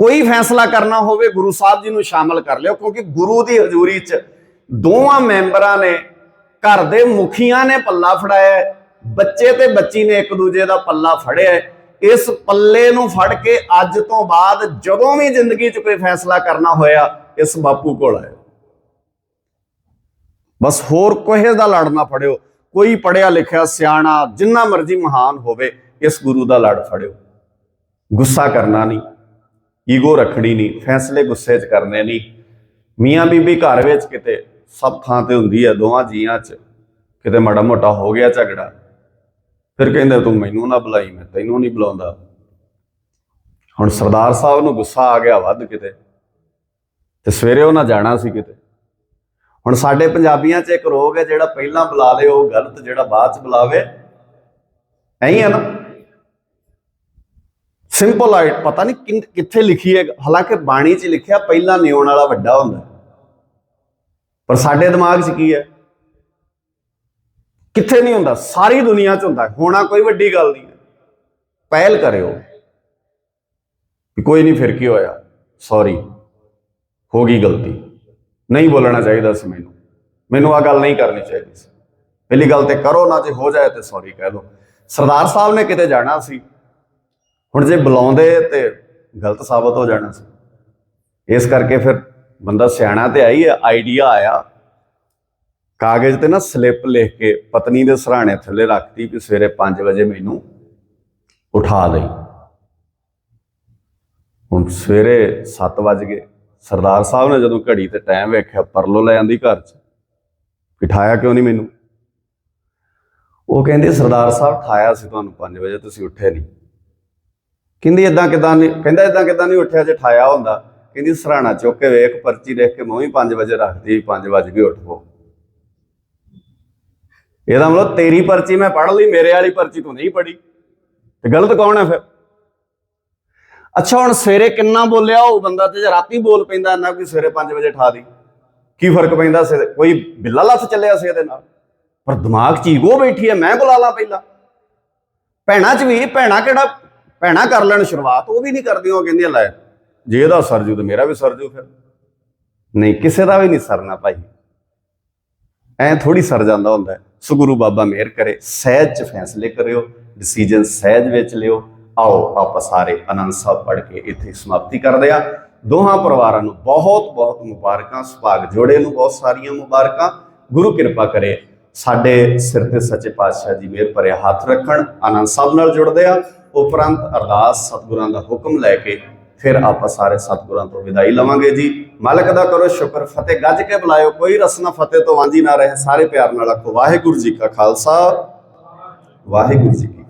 ਕੋਈ ਫੈਸਲਾ ਕਰਨਾ ਹੋਵੇ, ਗੁਰੂ ਸਾਹਿਬ ਜੀ ਨੂੰ ਸ਼ਾਮਲ ਕਰ ਲਿਓ, ਕਿਉਂਕਿ ਗੁਰੂ ਦੀ ਹਜ਼ੂਰੀ 'ਚ ਦੋਵਾਂ ਮੈਂਬਰਾਂ ਨੇ, ਘਰ ਦੇ ਮੁਖੀਆਂ ਨੇ ਪੱਲਾ ਫੜਾਇਆ, ਬੱਚੇ ਤੇ ਬੱਚੀ ਨੇ ਇੱਕ ਦੂਜੇ ਦਾ ਪੱਲਾ ਫੜਿਆ। ਇਸ ਪੱਲੇ ਨੂੰ ਫੜ ਕੇ ਅੱਜ ਤੋਂ ਬਾਅਦ ਜਦੋਂ ਵੀ ਜ਼ਿੰਦਗੀ 'ਚ ਕੋਈ ਫੈਸਲਾ ਕਰਨਾ ਹੋਇਆ, ਇਸ ਬਾਪੂ ਕੋਲ ਆਇਓ। ਬਸ ਹੋਰ ਕੋਹੇ ਦਾ ਲੜ ਨਾ ਫੜਿਓ। ਕੋਈ ਪੜਿਆ ਲਿਖਿਆ ਸਿਆਣਾ ਜਿੰਨਾ ਮਰਜ਼ੀ ਮਹਾਨ ਹੋਵੇ, ਇਸ ਗੁਰੂ ਦਾ ਲੜ ਫੜਿਓ। ਗੁੱਸਾ ਕਰਨਾ ਨਹੀਂ, ਈਗੋ ਰੱਖਣੀ ਨਹੀਂ, ਫੈਸਲੇ ਗੁੱਸੇ 'ਚ ਕਰਨੇ ਨਹੀਂ। ਮੀਆਂ ਬੀਬੀ ਘਰ ਵਿੱਚ ਕਿਤੇ ਸਭ ਥਾਂ ਤੇ ਹੁੰਦੀ ਹੈ ਦੋਵਾਂ ਜੀਆਂ 'ਚ। ਕਿਤੇ ਮਾੜਾ ਮੋਟਾ ਹੋ ਗਿਆ ਝਗੜਾ। ਫਿਰ ਕਹਿੰਦੇ, ਤੂੰ ਮੈਨੂੰ ਨਾ ਬੁਲਾਈ, ਮੈਂ ਤੈਨੂੰ ਨਹੀਂ ਬੁਲਾਉਂਦਾ। ਹੁਣ ਸਰਦਾਰ ਸਾਹਿਬ ਨੂੰ ਗੁੱਸਾ ਆ ਗਿਆ ਵੱਧ ਕਿਤੇ। ਤੇ ਸਵੇਰੇ ਉਹਨਾਂ ਜਾਣਾ ਸੀ ਕਿਤੇ। ਹੁਣ ਸਾਡੇ ਪੰਜਾਬੀਆਂ 'ਚ ਇੱਕ ਰੋਗ ਹੈ ਜਿਹੜਾ ਪਹਿਲਾਂ ਬੁਲਾ ਲੇ, ਉਹ ਗਲਤ, ਜਿਹੜਾ ਬਾਅਦ 'ਚ ਬੁਲਾਵੇ। ਐਂ ਹੀ ਹੈ ਨਾ? ਸਿੰਪਲ ਆਈਟ ਪਤਾ ਨਹੀਂ ਕਿੰਨ- ਕਿੱਥੇ ਲਿਖੀ ਹੈ। ਹਾਲਾਂਕਿ ਬਾਣੀ 'ਚ ਲਿਖਿਆ, ਪਹਿਲਾਂ ਨਿਉਣ ਵਾਲਾ ਵੱਡਾ ਹੁੰਦਾ ਪਰ ਸਾਡੇ ਦਿਮਾਗ 'ਚ ਕੀ ਹੈ? ਕਿੱਥੇ ਨਹੀਂ ਹੁੰਦਾ? ਸਾਰੀ ਦੁਨੀਆ 'ਚ ਹੁੰਦਾ ਹੋਣਾ ਕੋਈ ਵੱਡੀ ਗੱਲ ਨਹੀਂ ਹੈ। ਪਹਿਲ ਕਰਿਓ ਕੋਈ ਨਹੀਂ ਫਿਰ ਕੀ ਹੋਇਆ? ਸੌਰੀ ਹੋ ਗਈ ਗਲਤੀ। ਨਹੀਂ ਬੋਲਣਾ ਚਾਹੀਦਾ ਸੀ ਮੈਨੂੰ। ਮੈਨੂੰ ਆ ਗੱਲ ਨਹੀਂ ਕਰਨੀ ਚਾਹੀਦੀ ਸੀ। ਪਹਿਲੀ ਗੱਲ ਤੇ ਕਰੋ, ਨਾ ਜੇ ਹੋ ਜਾਏ ਤੇ ਸੌਰੀ ਕਹਿ ਲਓ ਸਰਦਾਰ ਸਾਹਿਬ ਨੇ ਕਿਤੇ ਜਾਣਾ ਸੀ। ਹੁਣ ਜੇ ਬੁਲਾਉਂਦੇ ਤੇ ਗਲਤ ਸਾਬਤ ਹੋ ਜਾਣਾ ਸੀ। ਇਸ ਕਰਕੇ ਫਿਰ ਬੰਦਾ ਸਿਆਣਾ ਤੇ ਆਈ ਆਈਡੀਆ ਆਇਆ। ਕਾਗਜ਼ ਤੇ ਨਾ ਸਲਿੱਪ ਲਿਖ ਕੇ ਪਤਨੀ ਦੇ ਸਰਾਣੇ ਥੱਲੇ ਰੱਖਤੀ ਕਿ ਸਵੇਰੇ 5 ਵਜੇ ਮੈਨੂੰ ਉਠਾ ਲਈ। ਹੁਣ ਸਵੇਰੇ 7 ਵਜ ਗਏ। ਸਰਦਾਰ ਸਾਹਿਬ ਨੇ ਜਦੋਂ ਘੜੀ ਤੇ ਟਾਈਮ ਵੇਖਿਆ ਪਰਲੋ ਲੈ ਆਂਦੀ ਘਰ 'ਚ, ਬਿਠਾਇਆ ਕਿਉਂ ਨਹੀਂ ਮੈਨੂੰ? ਉਹ ਕਹਿੰਦੇ, ਸਰਦਾਰ ਸਾਹਿਬ, ਠਾਇਆ ਸੀ ਤੁਹਾਨੂੰ 5 ਵਜੇ, ਤੁਸੀਂ ਉੱਠੇ ਨਹੀਂ। ਕਹਿੰਦੀ ਇਦਾਂ ਕਿਦਾਂ ਨਹੀਂ? ਕਹਿੰਦਾ ਇਦਾਂ ਕਿਦਾਂ ਨਹੀਂ ਉੱਠਿਆ, ਜੇ ਠਾਇਆ ਹੁੰਦਾ। ਕਹਿੰਦੀ, ਸਰਾਣਾ ਚੁੱਕ ਕੇ ਵੇਖ, ਪਰਚੀ ਦੇਖ ਕੇ ਮੈਂ ਵੀ 5 ਵਜੇ ਰੱਖਦੀ 5 ਵਜੇ ਵੀ ਉੱਠ। ਪੋ ਇਹਦਾ ਮਤਲਬ ਤੇਰੀ ਪਰਚੀ ਮੈਂ ਪੜ੍ਹ ਲਈ, ਮੇਰੇ ਵਾਲੀ ਪਰਚੀ ਤੂੰ ਨਹੀਂ ਪੜ੍ਹੀ। ਤੇ ਗਲਤ ਕੌਣ ਹੈ ਫਿਰ? ਅੱਛਾ, ਹੁਣ ਸਵੇਰੇ ਕਿੰਨਾ ਬੋਲਿਆ? ਉਹ ਬੰਦਾ ਤੇ ਜੇ ਰਾਤੀ ਬੋਲ ਪੈਂਦਾ ਨਾ ਕੋਈ ਸਵੇਰੇ 5 ਵਜੇ ਠਾ ਦੀ। ਕੀ ਫ਼ਰਕ ਪੈਂਦਾ ਸੀ? ਕੋਈ ਬਿੱਲਾ ਲੱਥ ਚੱਲਿਆ ਸੀ ਇਹਦੇ ਨਾਲ? ਪਰ ਦਿਮਾਗ 'ਚ ਈਗੋ ਬੈਠੀ ਹੈ, ਮੈਂ ਬੁਲਾ ਲਾ ਪਹਿਲਾਂ। ਭੈਣਾਂ 'ਚ ਵੀ, ਭੈਣਾਂ ਕਿਹੜਾ, ਭੈਣਾਂ ਕਰ ਲੈਣ ਸ਼ੁਰੂਆਤ, ਉਹ ਵੀ ਨਹੀਂ ਕਰਦੀਆਂ, ਉਹ ਕਹਿੰਦੀਆਂ, ਲੈ, ਜੇ ਇਹਦਾ ਸਰਜੂ ਤੇ ਮੇਰਾ ਵੀ ਸਰਜੂ ਫਿਰ। ਨਹੀਂ, ਕਿਸੇ ਦਾ ਵੀ ਨਹੀਂ ਸਰਨਾ ਭਾਈ। ਐ ਥੋੜੀ ਸਰ ਜਾਂਦਾ ਹੁੰਦਾ ਸੋ ਗੁਰੂ ਬਾਬਾ ਮਿਹਰ ਕਰੇ, ਸਹਿਜ ਚ ਫੈਸਲੇ ਕਰਿਓ ਡਿਸੀਜਨ ਸਹਿਜ ਵਿੱਚ ਲਿਓ। ਆਓ ਆਪਾਂ ਸਾਰੇ ਆਨੰਦ ਸਾਹਿਬ ਪੜ੍ਹ ਕੇ ਇੱਥੇ ਸਮਾਪਤੀ ਕਰਦੇ ਆ ਦੋਹਾਂ ਪਰਿਵਾਰਾਂ ਨੂੰ ਬਹੁਤ ਬਹੁਤ ਮੁਬਾਰਕਾਂ, ਸੁਭਾਗ ਜੋੜੇ ਨੂੰ ਬਹੁਤ ਸਾਰੀਆਂ ਮੁਬਾਰਕਾਂ। ਗੁਰੂ ਕਿਰਪਾ ਕਰੇ ਸਾਡੇ ਸਿਰ ਤੇ ਸੱਚੇ ਪਾਤਸ਼ਾਹ ਜੀ ਮਿਹਰ ਭਰਿਆ ਹੱਥ ਰੱਖਣ, ਆਨੰਦ ਸਾਹਿਬ ਨਾਲ ਜੁੜਦੇ ਆ ਉਪਰੰਤ ਅਰਦਾਸ ਸਤਿਗੁਰਾਂ ਦਾ ਹੁਕਮ ਲੈ ਕੇ ਫਿਰ ਆਪਾਂ ਸਾਰੇ ਸਤਿਗੁਰਾਂ ਤੋਂ ਵਿਦਾਈ ਲਵਾਂਗੇ ਜੀ। ਮਾਲਕ ਦਾ ਕਰੋ ਸ਼ੁਕਰ, ਫਤਿਹ। ਗੱਜ ਕੇ ਬੁਲਾਇਓ, ਕੋਈ ਰਸਨਾ ਫਤਿਹ ਤੋਂ ਵਾਂਝੀ ਨਾ ਰਹੇ। ਸਾਰੇ ਪਿਆਰ ਨਾਲ ਆਖੋ, ਵਾਹਿਗੁਰੂ ਜੀ ਕਾ ਖਾਲਸਾ। ਵਾਹਿਗੁਰੂ ਜੀ ਕੀ